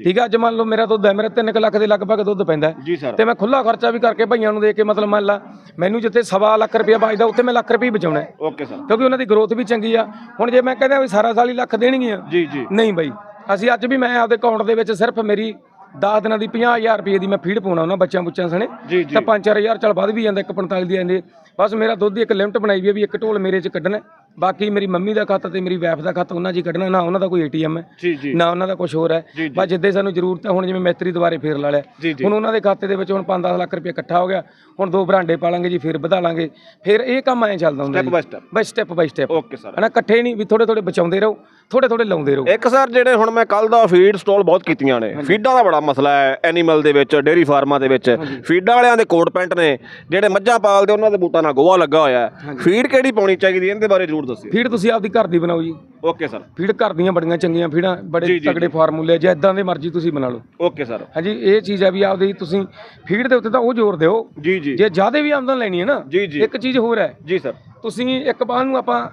ਠੀਕ ਹੈ ਅੱਜ ਮੰਨ ਲਓ ਮੇਰਾ ਦੁੱਧ ਹੈ ਮੇਰਾ 3 ਲੱਖ ਦੇ ਲਗਭਗ ਦੁੱਧ ਪੈਂਦਾ ਤੇ ਮੈਂ ਖੁੱਲਾ ਖਰਚਾ ਵੀ ਕਰਕੇ ਭਈਆਂ ਨੂੰ ਦੇ ਕੇ ਮਤਲਬ ਮੰਨ ਲਾ ਮੈਨੂੰ ਜਿੱਥੇ ਸਵਾ ਲੱਖ ਰੁਪਏ ਬਚਦਾ ਉੱਥੇ ਮੈਂ ਲੱਖ ਰੁਪਏ ਬਚਾਉਣਾ ਓਕੇ ਸਰ। ਕਿਉਂਕਿ ਉਹਨਾਂ ਦੀ ਗਰੋਥ ਵੀ ਚੰਗੀ ਆ। ਹੁਣ ਜੇ ਮੈਂ ਕਹਿੰਦਾ ਵੀ ਸਾਰਾ ਸਾਲ ਹੀ ਲੱਖ ਦੇਣਗੀਆਂ ਜੀ ਜੀ। ਨਹੀਂ ਬਾਈ ਅਸੀਂ ਅੱਜ ਵੀ ਮੈਂ ਆਪਦੇ ਅਕਾਊਂਟ ਦੇ ਵਿੱਚ ਸਿਰਫ ਮੇਰੀ 10 ਦਿਨਾਂ ਦੀ 50000 ਰੁਪਏ ਦੀ ਮੈਂ ਫੀਡ ਪਾਉਣਾ ਉਹਨਾਂ ਬੱਚਿਆਂ ਬੁੱਚਿਆਂ ਸਣੇ ਜੀ ਜੀ। ਤਾਂ 5-4000 ਚੱਲ ਵੱਧ ਵੀ ਜਾਂਦਾ 145 ਦੀ ਆਂਦੇ ਬਸ ਮੇਰਾ ਦੁੱਧ ਦੀ ਇੱਕ ਲਿਮਟ ਬਣਾਈ ਵੀ ਹੈ ਵੀ ਇੱਕ ਢੋਲ ਮੇਰੇ 'ਚ ਕੱਢਣਾ। ਹੈ। ਬਾਕੀ ਮੇਰੀ ਮੰਮੀ ਦਾ ਖਾਤਾ ਤੇ ਮੇਰੀ ਵਾਈਫ ਦਾ ਖਾਤਾ ਉਹਨਾਂ 'ਚ ਹੀ ਕੱਢਣਾ ਨਾ ਉਹਨਾਂ ਦਾ ਕੋਈ ਏਟੀਐਮ ਹੈ ਜੀ ਜੀ। ਨਾ ਉਹਨਾਂ ਦਾ ਕੁਝ ਹੋਰ ਹੈ। ਜੀ। ਬਸ ਜਿੱਦੇ ਸਾਨੂੰ ਜ਼ਰੂਰਤ ਹੈ ਹੁਣ ਜਿਵੇਂ ਮੈਤਰੀ ਦੁਬਾਰੇ ਫੇਰ ਲਾ ਲਿਆ। ਜੀ ਹੁਣ ਉਹਨਾਂ ਦੇ ਖਾਤੇ ਦੇ ਵਿੱਚ ਹੁਣ 5-10 ਲੱਖ ਰੁਪਏ ਇਕੱਠਾ ਹੋ ਗਿਆ। ਹੁਣ ਦੋ ਬਰਾਂਡੇ ਪਾਲਾਂਗੇ ਜੀ ਫਿਰ ਵਧਾ ਲਾਂਗੇ। ਫਿਰ ਇਹ ਕੰਮ ਐਂ ਚੱਲਦਾ ਹੁੰਦਾ ਸਟੈਪ ਜੀ। By step by step by step okay sir ਹਨਾ ਇਕੱਠੇ ਨਹੀਂ ਵੀ ਥੋੜੇ ਥੋੜੇ ਬਚਾਉਂਦੇ ਰਹੋ। ਥੋੜੇ ਥੋੜੇ ਲਾਉਂਦੇ ਰਹੋ। ਇੱਕ ਸਰ ਜਿਹੜੇ ਹੁਣ ਮੈਂ ਕੱਲ ਦਾ ਫੀਡ ਸਟਾਲ ਬਹੁਤ ਕੀਤੀਆਂ ਨੇ। ਫੀਡਾਂ ਦਾ ਬੜਾ ਮਸਲਾ ਹੈ ਐਨੀਮਲ ਦੇ ਵਿੱਚ ਡੇਰੀ ਫਾਰਮਾਂ ਦੇ ਵਿੱਚ। ਫੀਡਾਂ ਵਾਲਿਆਂ ਦੇ ਕੋਟ ਪੈਂਟ ਨੇ ਜਿਹੜੇ ਮੱਝਾਂ ਪਾਲਦੇ ਉਹਨਾਂ ਦੇ ਬੂਟਾਂ ਨਾਲ ਗੋਹਾ ਲੱਗਾ ਹੋਇਆ ਹੈ। ਫੀਡ ਕਿਹੜੀ ਪਾਉਣੀ ਚਾਹੀਦੀ ਇਹਦੇ ਬਾਰੇ ਜ਼ਰੂਰ ਦੱਸਿਓ। ਫੀਡ ਤੁਸੀਂ ਆਪਦੀ ਘਰ ਦੀ ਬਣਾਓ ਜੀ। ਓਕੇ ਸਰ ਫੀਡ ਘਰ ਦੀਆਂ ਬੜੀਆਂ ਚੰਗੀਆਂ ਫੀਡਾਂ ਬੜੇ ਜੀ, ਤਗੜੇ ਫਾਰਮੂਲੇ ਜੇ। ਇਦਾਂ ਦੇ ਮਰਜ਼ੀ ਤੁਸੀਂ ਬਣਾ ਲਓ। ਓਕੇ ਸਰ ਹਾਂਜੀ ਇਹ ਚੀਜ਼ ਆ ਵੀ ਆਪਦੀ ਤੁਸੀਂ ਫੀਡ ਦੇ ਉੱਤੇ ਤਾਂ ਉਹ ਜ਼ੋਰ ਦਿਓ। ਜੀ ਜੀ। ਜੇ ਜ਼ਿਆਦਾ ਵੀ ਆਮਦਨ ਲੈਣੀ ਹੈ ਨਾ ਜੀ ਜੀ। ਇੱਕ ਚੀਜ਼ ਹੋਰ ਹੈ। ਜੀ ਸਰ ਤੁਸੀਂ ਇੱਕ ਬਾਹ ਨੂੰ ਆਪਾਂ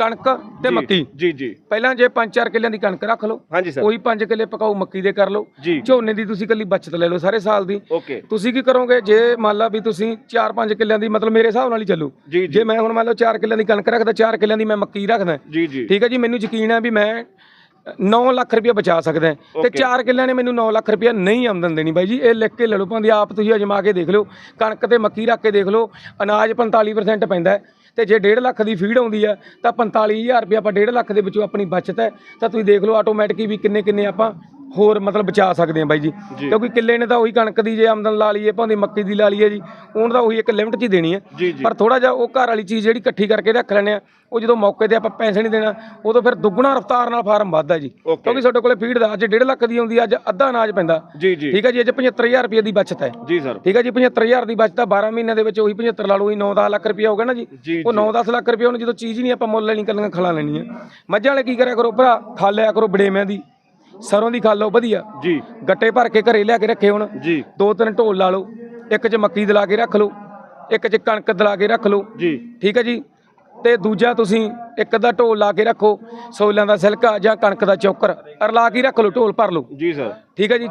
ਕਣਕ ਤੇ ਮੱਕੀ। ਜੀ ਜੀ। ਪਹਿਲਾਂ ਜੇ 5-4 ਕਿੱਲਿਆਂ ਦੀ ਕਣਕ ਰੱਖ ਲਓ ਹਾਂਜੀ ਸਰ। ਉਹੀ 5 ਕਿੱਲੇ ਪਕਾਉ ਮੱਕੀ ਦੇ ਕਰ ਲਓ। ਝੋਨੇ ਦੀ ਤੁਸੀਂ ਕੱਲੀ ਬਚਤ ਲੈ ਲਓ ਸਾਰੇ ਸਾਲ ਦੀ। ਓਕੇ। ਤੁਸੀਂ ਕੀ ਕਰੋਗੇ? ਜੇ ਮੰਨ ਲਾ ਵੀ ਤੁਸੀਂ 4-5 ਕਿੱਲਿਆਂ ਦੀ ਮਤਲਬ ਮੇਰੇ ਹਿਸਾਬ ਨਾਲ ਹੀ ਚੱਲੂ। ਜੀ ਮੈਂ ਹੁਣ ਮੰਨ ਲਓ 4 ਕਿੱਲਿਆਂ ਦੀ ਕਣਕ ਰੱਖਦਾ 4 ਕਿੱਲਿਆਂ ਦੀ ਮੈਂ ਮੱਕੀ ਰੱਖਦਾ। ਜੀ ਜੀ। ਠੀਕ ਹੈ ਜੀ ਮੈਨੂੰ ਯਕੀਨ ਹੈ ਵੀ ਮੈਂ 9 ਲੱਖ ਰੁਪਏ ਬਚਾ ਸਕਦਾ। ਤੇ Okay. 4 ਕਿੱਲਿਆਂ ਨੇ ਮੈਨੂੰ 9 ਲੱਖ ਰੁਪਏ ਨਹੀਂ ਆਮਦਨ ਦੇਣੀ ਬਾਈ ਜੀ ਇਹ ਲਿਖ ਕੇ ਲੈ ਲਓ। ਭਾਂਦੀ ਆਪ ਤੁਸੀਂ ਅਜਮਾ ਕੇ ਦੇਖ ਲਿਓ ਕਣਕ ਤੇ ਮੱਕੀ ਰੱਖ ਕੇ ਦੇਖ ਲਓ ਅਨਾਜ 45% ਪੈਂਦਾ ਤੇ ਜੇ 1.5 ਲੱਖ ਦੀ ਫੀਡ ਆਉਂਦੀ ਹੈ ਤਾਂ 45000 ਰੁਪਏ ਆਪਾਂ 1.5 ਲੱਖ ਦੇ ਵਿੱਚੋਂ ਆਪਣੀ ਬਚਤ ਹੈ। ਤਾਂ ਤੁਸੀਂ ਦੇਖ ਲਓ ਆਟੋਮੈਟਿਕ ਵੀ ਕਿੰਨੇ ਕਿੰਨੇ ਆਪਾਂ ਹੋਰ ਮਤਲਬ ਬਚਾ ਸਕਦੇ ਹਾਂ ਬਾਈ ਜੀ। ਕਿਉਂਕਿ ਕਿੱਲੇ ਨੇ ਤਾਂ ਉਹੀ ਕਣਕ ਦੀ ਜੇ ਆਮਦਨ ਲਾ ਲਈਏ ਭਾਂਦੀ ਮੱਕੀ ਦੀ ਲਾ ਲਈਏ ਜੀ ਉਹਨਾਂ ਦਾ ਉਹੀ ਇੱਕ ਲਿਮਟ 'ਚ ਹੀ ਦੇਣੀ ਹੈ ਪਰ ਥੋੜਾ ਜਿਹਾ ਉਹ ਘਰ ਵਾਲੀ ਚੀਜ਼ ਜਿਹੜੀ ਇਕੱਠੀ ਕਰਕੇ ਰੱਖ ਲੈਣੇ ਆ ਉਹ ਜਦੋਂ ਮੌਕੇ ਤੇ ਆਪਾਂ ਪੈਸੇ ਨਹੀਂ ਦੇਣਾ ਉਦੋਂ ਫਿਰ ਦੁੱਗਣਾ ਰਫਤਾਰ ਨਾਲ ਫਾਰਮ ਵੱਧਦਾ ਜੀ। ਕਿਉਂਕਿ ਤੁਹਾਡੇ ਕੋਲੇ ਫੀਡ ਦਾ ਅੱਜ 1.5 ਲੱਖ ਦੀ ਆਉਂਦੀ ਆ, ਅੱਜ ਅੱਧਾ ਅਨਾਜ ਪੈਂਦਾ। ਠੀਕ ਹੈ ਜੀ ਅੱਜ 75000 ਰੁਪਏ ਦੀ ਬਚਤ ਹੈ। ਜੀ ਸਰ। ਠੀਕ ਹੈ ਜੀ 75000 ਦੀ ਬਚਤ ਆ 12 ਮਹੀਨਿਆਂ ਦੇ ਵਿੱਚ ਉਹੀ 75 ਲਾ ਲਓ ਉਹੀ 9-10 ਲੱਖ ਰੁਪਏ ਹੋਗਾ ਨਾ ਜੀ। ਉਹ 9-10 ਲੱਖ ਰੁਪਏ ਉਹਨੂੰ ਜਦੋਂ ਚੀਜ਼ ਹੀ ਨਹੀਂ ਆਪਾਂ ਮੁੱਲ ਲੈਣੀ ਕੱਲੀਆਂ ਖਲਾ ਲੈਣੀ ਹੈ ਮੱਝਾਂ ਵਾਲੇ ਕੀ ਕਰਿਆ ਕਰੋ ਭਰਾ ਖਾ ਲਿਆ ਕਰੋ ਬੜੇਮਿਆਂ ਦੀ। ਸਰੋਂ ਦੀ ਖਾ ਲਓ ਵਧੀਆ। ਜੀ। ਗੱਟੇ ਭਰ ਕੇ ਘਰੇ ਲਿਆ ਕੇ ਰੱਖੇ ਹੁਣ। ਜੀ। ਦੋ ਤਿੰਨ ਢੋਲ ਲਾ ਲਓ ਇੱਕ 'ਚ ਮੱਕੀ ਦਲਾ ਕੇ ਰੱਖ ਲਓ ਇੱਕ 'ਚ ਕਣਕ ਦਲਾ ਕੇ ਰੱਖ ਲਓ। ਜੀ। ਠੀਕ ਹੈ ਜੀ? ਤੇ ਦੂਜਾ ਤੁਸੀਂ ਇੱਕ ਅੱਧਾ ਢੋਲ ਲਾ ਕੇ ਰੱਖੋ ਸੋਲਿਆਂ ਦਾ ਸਿਲਕਾ ਜਾਂ ਕਣਕ ਦਾ ਚੌਕਰ। ਅਰਲਾ ਕੇ ਰੱਖ ਲਓ ਢੋਲ ਭਰ ਲਓ। ਜੀ ਸਰ। ਠੀਕ ਹੈ ਜੀ?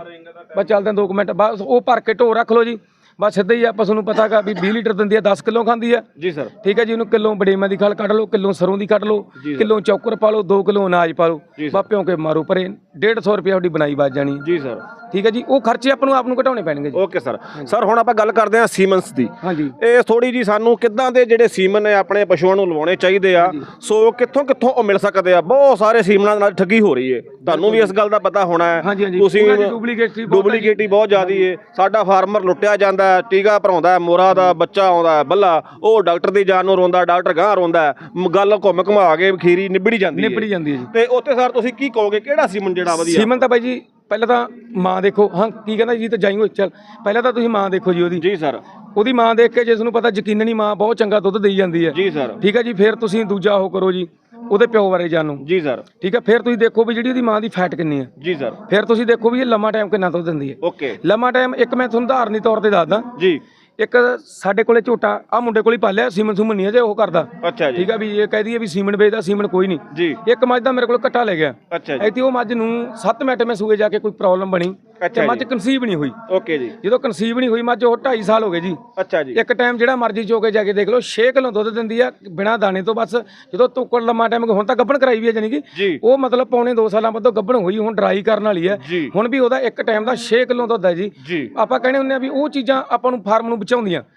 ਬਸ ਚੱਲਦੇ ਹਾਂ 2 ਮਿੰਟ ਬਸ ਉਹ ਭਰ ਕੇ ਢੋਲ ਰੱਖ ਲਓ ਜੀ। ਬਸ ਸਿੱਧਾ ਹੀ ਆਪਾਂ ਤੁਹਾਨੂੰ ਪਤਾਗਾ ਵੀ 20 ਲੀਟਰ ਦਿੰਦੀ ਆ 10 ਕਿਲੋ ਖਾਂਦੀ ਆ। ਜੀ ਸਰ। ਠੀਕ ਹੈ ਜੀ ਉਹਨੂੰ ਕਿਲੋ ਬੜੇਮਾਂ ਦੀ ਖਲ ਕੱਢ ਲਓ ਕਿਲੋ ਸਰੋਂ ਦੀ ਕੱਢ ਲਓ। ਕਿਲੋ ਚੌਕਰ ਪਾ ਲਓ 2 ਕਿਲੋ ਅਨਾਜ ਪਾ ਲਓ। ਬਾਪਿਓ ਕੇ ਮਾਰੋ ਪਰੇ 150 ਰੁਪਏ ਤੁਹਾਡੀ ਬਣਾਈ ਬਾਜ ਜਾਣੀ। ਜੀ ਸਰ। ਠੀਕ ਹੈ ਜੀ ਉਹ ਖਰਚੇ ਆਪਾਂ ਨੂੰ ਆਪ ਨੂੰ ਘਟਾਉਣੇ ਪੈਣਗੇ ਜੀ। Okay sir. ਸਰ ਹੁਣ ਆਪਾਂ ਗੱਲ ਕਰਦੇ ਹਾਂ ਸੀਮਨਸ ਦੀ। ਹਾਂਜੀ। ਇਹ ਥੋੜੀ ਜੀ ਸਾਨੂੰ ਕਿੱਦਾਂ ਦੇ ਜਿਹੜੇ ਸੀਮਨ ਨੇ ਆਪਣੇ ਪਸ਼ੂਆਂ ਨੂੰ ਲਵਾਉਣੇ ਚਾਹੀਦੇ ਆ ਸੋ ਕਿੱਥੋਂ ਕਿੱਥੋਂ ਉਹ ਮਿਲ ਸਕਦੇ ਆ? ਬਹੁਤ ਸਾਰੇ ਸੀਮਨਾਂ ਨਾਲ ਠੱਗੀ ਹੋ ਰਹੀ ਏ। ਤੁਹਾਨੂੰ ਵੀ ਇਸ ਗੱਲ ਦਾ ਪਤਾ ਹੋਣਾ ਹੈ। ਤੁਸੀਂ ਡੁਪਲੀਕੇਟ ਬਹੁਤ। ਡੁਪਲੀਕੇਟੀ ਜ਼ਿਆਦੀ ਏ। ਸਾਡਾ ਫਾਰਮਰ ਲੁੱਟਿਆ ਜਾਂਦਾ ਟੀਕਾ ਭਰਾਉਂਦਾ ਮੋਰਾ ਦਾ ਬੱਚਾ ਆਉਂਦਾ ਬੱਲਾ। ਉਹ ਡਾਕਟਰ ਦੀ ਜਾਨ ਨੂੰ ਰੋਂਦਾ ਡਾਕਟਰ ਗਾਂ ਰੋਂਦਾ ਗੱਲ ਘੁੰਮ ਘੁਮਾ ਕੇ ਖੀਰੀ ਨਿਬੜੀ ਜਾਂਦੀ ਏ। ਨਿਬੜੀ ਜਾਂਦੀ ਹੈ ਜੀ। ਤੇ ਉੱਥੇ ਸਰ ਤੁਸੀਂ ਕੀ ਕਹੋਗੇ ਕਿਹੜਾ ਸੀਮਨ ਜਿਹੜਾ ਵਧੀਆ? ਸੀਮਨ ਤਾਂ ਬਾਈ ਜੀ ਪਹਿਲਾਂ ਤਾਂ ਮਾਂ ਦੇਖੋ ਹਾਂ ਕੀ ਕਹਿੰਦਾ ਜੀ ਤਾਂ ਜਾਈਓ ਚੱਲ। ਪਹਿਲਾਂ ਤਾਂ ਤੁਸੀਂ ਮਾਂ ਦੇਖੋ ਜੀ ਉਹਦੀ। ਜੀ ਸਰ। ਉਹਦੀ ਮਾਂ ਦੇਖ ਕੇ ਜਿਸ ਨੂੰ ਪਤਾ ਯਕੀਨਨੀ ਮਾਂ ਬਹੁਤ ਚੰਗਾ ਦੁੱਧ ਦੇਈ ਜਾਂਦੀ ਹੈ। ਜੀ ਸਰ। ਠੀਕ ਹੈ ਜੀ ਫਿਰ ਤੁਸੀਂ ਦੂਜਾ ਉਹ ਕਰੋ ਜੀ ਉਹਦੇ ਪਿਓ ਬਾਰੇ ਜਾਣੋ। ਜੀ ਸਰ। ਠੀਕ ਹੈ ਫਿਰ ਤੁਸੀਂ ਦੇਖੋ ਵੀ ਜਿਹੜੀ ਉਹਦੀ ਮਾਂ ਦੀ ਫੈਟ ਕਿੰਨੀ ਹੈ। ਜੀ ਸਰ। ਫਿਰ ਤੁਸੀਂ ਦੇਖੋ ਵੀ ਇਹ ਲੰਮਾ ਟਾਈਮ ਕਿੰਨਾ ਦੁੱਧ ਦਿੰਦੀ ਹੈ। ਓਕੇ। ਲੰਮਾ ਟਾਈਮ ਇੱਕ ਮੈਂ ਤੁਹਾਨੂੰ ਉਦਾਹਰਨੀ ਤੌਰ ਤੇ ਦੱਸਦਾ। ਜੀ। ਇੱਕ ਸਾਡੇ ਕੋਲੇ ਝੋਟਾ ਆ ਮੁੰਡੇ ਕੋਲ ਹੀ ਪਾਲਿਆ ਸੀਮਨ ਸੁਮਨ ਨਹੀਂ ਹੈ ਜੇ ਉਹ ਕਰਦਾ। ਅੱਛਾ ਜੀ। ਠੀਕ ਹੈ ਵੀ ਇਹ ਕਹਿ ਦਈਏ ਵੀ ਸੀਮਨ ਵੇਚਦਾ ਸੀਮਨ ਕੋਈ ਨਹੀਂ। ਜੀ। ਇੱਕ ਮੱਝ ਦਾ ਮੇਰੇ ਕੋਲ ਕੱਟਾ ਲੈ ਗਿਆ। ਅੱਛਾ ਜੀ। ਐਤੀ ਉਹ ਮੱਝ ਨੂੰ 7 ਮਿੰਟ ਮੈਂ ਸੂਏ ਜਾ ਕੇ ਕੋਈ ਪ੍ਰੋਬਲਮ ਬਣੀ ਅੱਛਾ ਤੇ ਮੱਝ ਕਨਸੀਵ ਨਹੀਂ ਹੋਈ। ਓਕੇ ਜੀ। ਜਦੋਂ ਕਨਸੀਵ ਨਹੀਂ ਹੋਈ ਮੱਝ ਉਹ 2.5 ਸਾਲ ਹੋ ਗਏ ਜੀ। ਅੱਛਾ ਜੀ। ਇੱਕ ਟਾਈਮ ਜਿਹੜਾ ਮਰਜ਼ੀ ਚੋ ਕੇ ਜਾ ਕੇ ਦੇਖ ਲਓ 6 ਕਿਲੋ ਦੁੱਧ ਦਿੰਦੀ ਆ ਬਿਨਾ ਦਾਣੇ ਤੋਂ ਬਸ। ਜਦੋਂ ਤੋਕੜ ਲੰਮਾ ਟਾਈਮ ਹੁਣ ਤਾਂ ਗੱਭਣ ਕਰਾਈ ਵੀ ਹੈ ਜਾਨੀ ਕਿ। ਉਹ ਮਤਲਬ ਪੌਣੇ 2 ਸਾਲਾਂ ਬਾਅਦ ਗੱਭਣ ਹੋਈ ਹੁਣ ਡਰਾਈ ਕਰਨ ਵਾਲੀ ਹੈ ਜੀ। ਹੁਣ ਵੀ ਉਹਦਾ ਇੱਕ ਟਾਈਮ ਦਾ 6 ਕਿਲੋ ਦੁੱਧ ਹੈ ਜੀ। ਜੀ। ਆਪਾਂ ਕਹਿੰਦੇ ਹੁੰਦੇ ਆ ਵੀ ਉਹ ਚੀਜ਼ਾਂ ਆਪਾਂ ਨੂੰ ਫਾਰਮ ਨੂੰ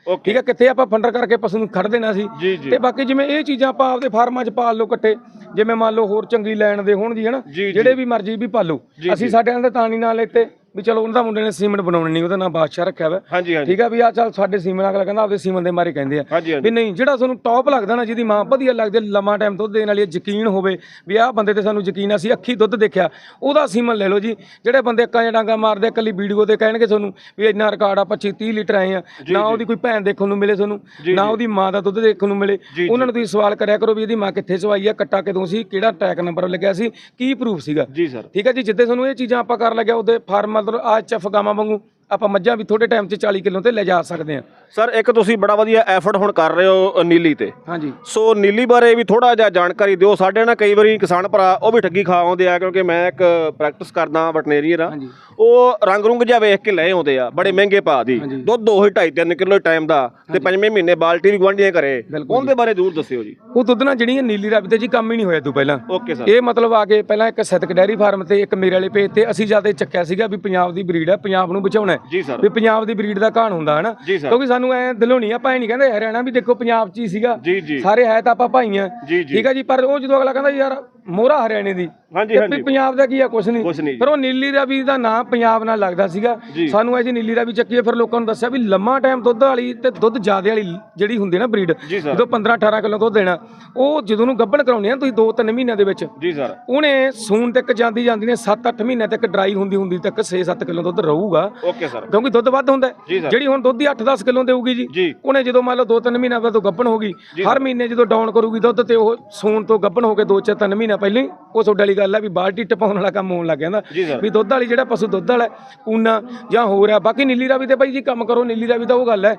ਓਕੇ ਠੀਕ ਹੈ ਕਿੱਥੇ ਆਪਾਂ ਫੰਡਰ ਕਰਕੇ ਪਸ਼ੂ ਨੂੰ ਖੜ ਦੇਣਾ ਸੀ। ਤੇ ਬਾਕੀ ਜਿਵੇਂ ਇਹ ਚੀਜ਼ਾਂ ਆਪਾਂ ਆਪਦੇ ਫਾਰਮਾਂ 'ਚ ਪਾਲ ਲਓ ਇਕੱਠੇ। ਜਿਵੇਂ ਮੰਨ ਲਓ ਹੋਰ ਚੰਗੀ ਲੈਣ ਦੇ ਹੋਣ ਜੀ ਹਨਾ। ਜਿਹੜੇ ਵੀ ਮਰਜ਼ੀ ਵੀ ਪਾਲੋ। ਅਸੀਂ ਸਾਡੇ ਨਾਲ ਤਾਂ ਤਾਣੀ ਨਾਲ ਲੈਤੇ ਵੀ ਚਲੋ ਉਹਨਾਂ ਦਾ ਮੁੰਡੇ ਨੇ ਸੀਮੈਂਟ ਬਣਾਉਣੀ ਨਹੀਂ ਉਹਦਾ ਨਾਮ ਬਾਦਸ਼ਾਹ ਰੱਖਿਆ ਵਾ। ਹਾਂਜੀ ਹਾਂਜੀ। ਠੀਕ ਆ ਵੀ ਆ ਚੱਲ ਸਾਡੇ ਸੀਮੈਂਟ ਅਗਲਾ ਕਹਿੰਦਾ ਆਪਦੇ ਸੀਮੈਂਟ ਦੇ ਮਾਰੇ ਕਹਿੰਦੇ ਆ। ਹਾਂਜੀ ਵੀ ਨਹੀਂ ਜਿਹੜਾ ਤੁਹਾਨੂੰ ਟੌਪ ਲੱਗਦਾ ਨਾ ਜਿਹਦੀ ਮਾਂ ਵਧੀਆ ਲੱਗਦੀ ਹੈ, ਲੰਮਾ ਟਾਈਮ ਦੁੱਧ ਦੇਣ ਵਾਲੀ ਹੈ, ਯਕੀਨ ਹੋਵੇ ਵੀ ਆਹ ਬੰਦੇ ਤੇ ਸਾਨੂੰ ਯਕੀਨ ਆ, ਅਸੀਂ ਅੱਖੀ ਦੁੱਧ ਦੇਖਿਆ ਉਹਦਾ ਸੀਮਨ ਲੈ ਲਓ ਜੀ। ਜਿਹੜੇ ਬੰਦੇ ਅੱਕਾਂ ਜਾਂ ਡਾਂਗਾ ਮਾਰਦੇ ਆ, ਇਕੱਲੀ ਵੀਡੀਓ ਤੇ ਕਹਿਣਗੇ ਤੁਹਾਨੂੰ ਵੀ ਇੰਨਾ ਰਿਕਾਰਡ ਆ 25 30 ਲੀਟਰ ਆਏ ਆ। ਨਾ ਉਹਦੀ ਕੋਈ ਭੈਣ ਦੇਖਣ ਨੂੰ ਮਿਲੇ ਤੁਹਾਨੂੰ ਨਾ ਉਹਦੀ ਮਾਂ ਦਾ ਦੁੱਧ ਦੇਖਣ ਨੂੰ ਮਿਲੇ। ਉਹਨਾਂ ਨੂੰ ਤੁਸੀਂ ਸਵਾਲ ਕਰਿਆ ਕਰੋ ਵੀ ਇਹਦੀ ਮਾਂ ਕਿੱਥੇ ਸਵਾਈ ਆ ਕੱਟਾ ਕਦੋਂ ਸੀ ਕਿਹੜਾ ਟੈਕ ਨੰਬਰ ਲੱਗਿਆ ਸੀ ਕੀ ਪ੍ਰੂਫ ਸੀਗਾ? ਜੀ ਸਰ ਠੀਕ ਹੈ ਜੀ ਜਿੱਦੇ ਤੁਹਾਨੂੰ ਇਹ ਚੀਜ਼ਾਂ ਆਪਾਂ ਕਰ ਲੱਗਿਆ ਉਹਦੇ ਫਾਰਮ ਮਤਲਬ ਆ ਚਫ ਵਾਂਗੂ। ਆਪਾਂ ਮੱਝਾਂ ਵੀ ਥੋੜੇ ਟਾਈਮ 'ਚ 40 ਕਿਲੋ ਤੇ ਲੈ ਜਾ ਸਕਦੇ ਹਾਂ। ਸਰ ਇੱਕ ਤੁਸੀਂ ਬੜਾ ਵਧੀਆ ਐਫਰਟ ਹੁਣ ਕਰ ਰਹੇ ਹੋ ਨੀਲੀ ਤੇ। ਹਾਂਜੀ। ਸੋ ਨੀਲੀ ਬਾਰੇ ਵੀ ਥੋੜਾ ਜਿਹਾ ਜਾਣਕਾਰੀ ਦਿਓ। ਸਾਡੇ ਨਾਲ ਕਈ ਵਾਰੀ ਕਿਸਾਨ ਭਰਾ ਉਹ ਵੀ ਠੱਗੀ ਖਾ ਆਉਂਦੇ ਆ ਕਿਉਂਕਿ ਮੈਂ ਇੱਕ ਪ੍ਰੈਕਟਿਸ ਕਰਦਾ ਵਟਨੇਰੀਅਰ ਆ। ਉਹ ਰੰਗ ਰੁੰਗ ਜਿਹਾ ਵੇਖ ਕੇ ਲੈ ਆਉਂਦੇ ਆ ਬੜੇ ਮਹਿੰਗੇ ਭਾਅ ਦੀ। ਦੁੱਧ ਉਹੀ 2.5 3 ਕਿਲੋ ਟਾਈਮ ਦਾ ਤੇ ਪੰਜਵੇਂ ਮਹੀਨੇ ਬਾਲਟੀ ਵੀ ਗੁਆਂਢੀਆਂ ਕਰੇ ਉਹਦੇ ਬਾਰੇ ਜ਼ਰੂਰ ਦੱਸਿਓ ਜੀ। ਉਹ ਦੁੱਧ ਨਾਲ ਜਿਹੜੀਆਂ ਨੀਲੀ ਰੱਬ ਤੇ ਜੀ ਕੰਮ ਹੀ ਨਹੀਂ ਹੋਇਆ ਤੂੰ ਪਹਿਲਾਂ। Okay sir. ਇਹ ਮਤਲਬ ਆ ਕੇ ਪਹਿਲਾਂ ਇੱਕ ਸਤਕ ਡੈਰੀ ਫਾਰਮ ਤੇ ਇੱਕ ਮੇਰੇ ਵਾਲੇ ਪੇਜ ਤੇ ਅਸੀਂ ਜ਼ਿਆਦਾ ਚੱਕਿਆ ਸੀਗਾ ਵੀ ਪੰਜਾਬ ਦੀ ਬਰੀਡ ਹੈ ਪੰਜਾਬ ਨੂੰ ਬਚਾਉਣਾ ਜੀ ਸਰ। ਵੀ ਪੰਜਾਬ ਦੀ ਬਰੀਡ ਦਾ ਕਹਾਣ ਹੁੰਦਾ ਹੈ ਨਾ ਜੀ ਸਰ। ਕਿਉਂਕਿ ਸਾਨੂੰ ਐ ਦਿਲੋਂ ਨਹੀਂ ਆਪਾਂ ਐ ਨਹੀਂ ਕਹਿੰਦੇ ਹਰਿਆਣਾ ਵੀ ਦੇਖੋ ਪੰਜਾਬ 'ਚ ਹੀ ਸੀਗਾ। ਜੀ ਜੀ। ਸਾਰੇ ਹੈ ਤਾਂ ਆਪਾਂ ਭਾਈ ਆ। ਜੀ ਜੀ। ਠੀਕ ਹੈ ਜੀ ਪਰ ਉਹ ਜਦੋਂ ਅਗਲਾ ਕਹਿੰਦਾ ਯਾਰ ਮੋਹਰਾ ਹਰਿਆਣੇ ਦੀ। ਹਾਂਜੀ ਤੇ ਹਾਂਜੀ। ਵੀ ਪੰਜਾਬ ਦਾ ਕੀ ਆ? ਕੁਛ ਨਹੀਂ। ਕੁਛ ਨਹੀਂ ਫਿਰ ਉਹ ਨੀਲੀ ਰਾਵੀ ਦਾ ਨਾਮ ਪੰਜਾਬ ਨਾਲ ਲੱਗਦਾ ਸੀਗਾ। ਜੀ। ਸਾਨੂੰ ਐ ਜੀ ਨੀਲੀ ਰਾਵੀ ਚੱਕੀਏ ਫਿਰ ਲੋਕਾਂ ਨੂੰ ਦੱਸਿਆ ਵੀ ਲੰਮਾ ਟਾਈਮ ਦੁੱਧ ਵਾਲੀ ਤੇ ਦੁੱਧ ਜ਼ਿਆਦੇ ਵਾਲੀ ਜਿਹੜੀ ਹੁੰਦੀ ਨਾ ਬਰੀਡ ਜੀ ਸਰ। ਜਦੋਂ 15 18 ਕਿਲੋ ਦੁੱਧ ਦੇਣਾ ਉਹ ਜਦੋਂ ਨੂੰ ਗੱਭਣ ਕਰਾਉਣੀ ਆ ਤੁਸੀਂ 2-3 ਮਹੀਨਿਆਂ ਦੇ ਵਿੱਚ ਜੀ ਸਰ। ਉਹਨੇ ਸੂਨ ਤੱਕ ਜਾਂਦੀ ਜਾਂਦੀ ਨੇ 7-8 ਮਹੀਨਿਆਂ ਤੱਕ ਡਰਾਈ ਹੁੰਦੀ ਹੁੰਦੀ ਤੱਕ 6-7 ਕਿਲੋ ਦੁੱਧ ਰਹੂਗਾ। Okay sir. ਕਿਉਂਕਿ ਦੁੱਧ ਵੱਧ ਹੁੰਦਾ ਹੈ। ਜੀ ਸਰ। ਜਿਹੜੀ ਹੁਣ ਦੁੱਧ ਦੀ 8-10 ਕਿਲੋ ਦੇਊਗੀ ਜੀ ਜੀ। ਉਹਨੇ ਜਦੋਂ ਮੰਨ ਲਓ 2-3 ਮਹੀਨਿਆਂ ਬਾਅਦ ਉਹ ਗੱਭਣ ਹੋਗੀ ਜੀ ਹਰ ਮਹੀਨੇ ਜਦੋਂ ਡਾਊਨ ਕਰੂਗੀ ਦੁੱਧ ਤੇ ਉਹ ਸੂਨ ਤੋਂ ਗੱਭਣ ਹੋ ਕੇ 2-3 ਮਹੀਨਾ ਪਹਿਲਾਂ ਹੀ ਉਹ ਤੁਹਾਡੇ ਵਾਲੀ ਗੱਲ ਹੈ ਵੀ ਬਾਲਟੀ ਟਪਾਉਣ ਵਾਲਾ ਕੰਮ ਹੋਣ ਲੱਗ ਜਾਂਦਾ। ਵੀ ਦੁੱਧ ਵਾਲੀ ਜਿਹੜਾ ਪਸ਼ੂ ਦੁੱਧ ਵਾਲਾ ਊਨਾ ਜਾਂ ਹੋਰ ਆ। ਬਾਕੀ ਨੀਲੀ ਰਾਵੀ ਤੇ ਭਾਈ ਜੀ ਕੰਮ ਕਰੋ ਨੀਲੀ ਰਾਵੀ ਤਾਂ ਉਹ ਗੱਲ ਹੈ।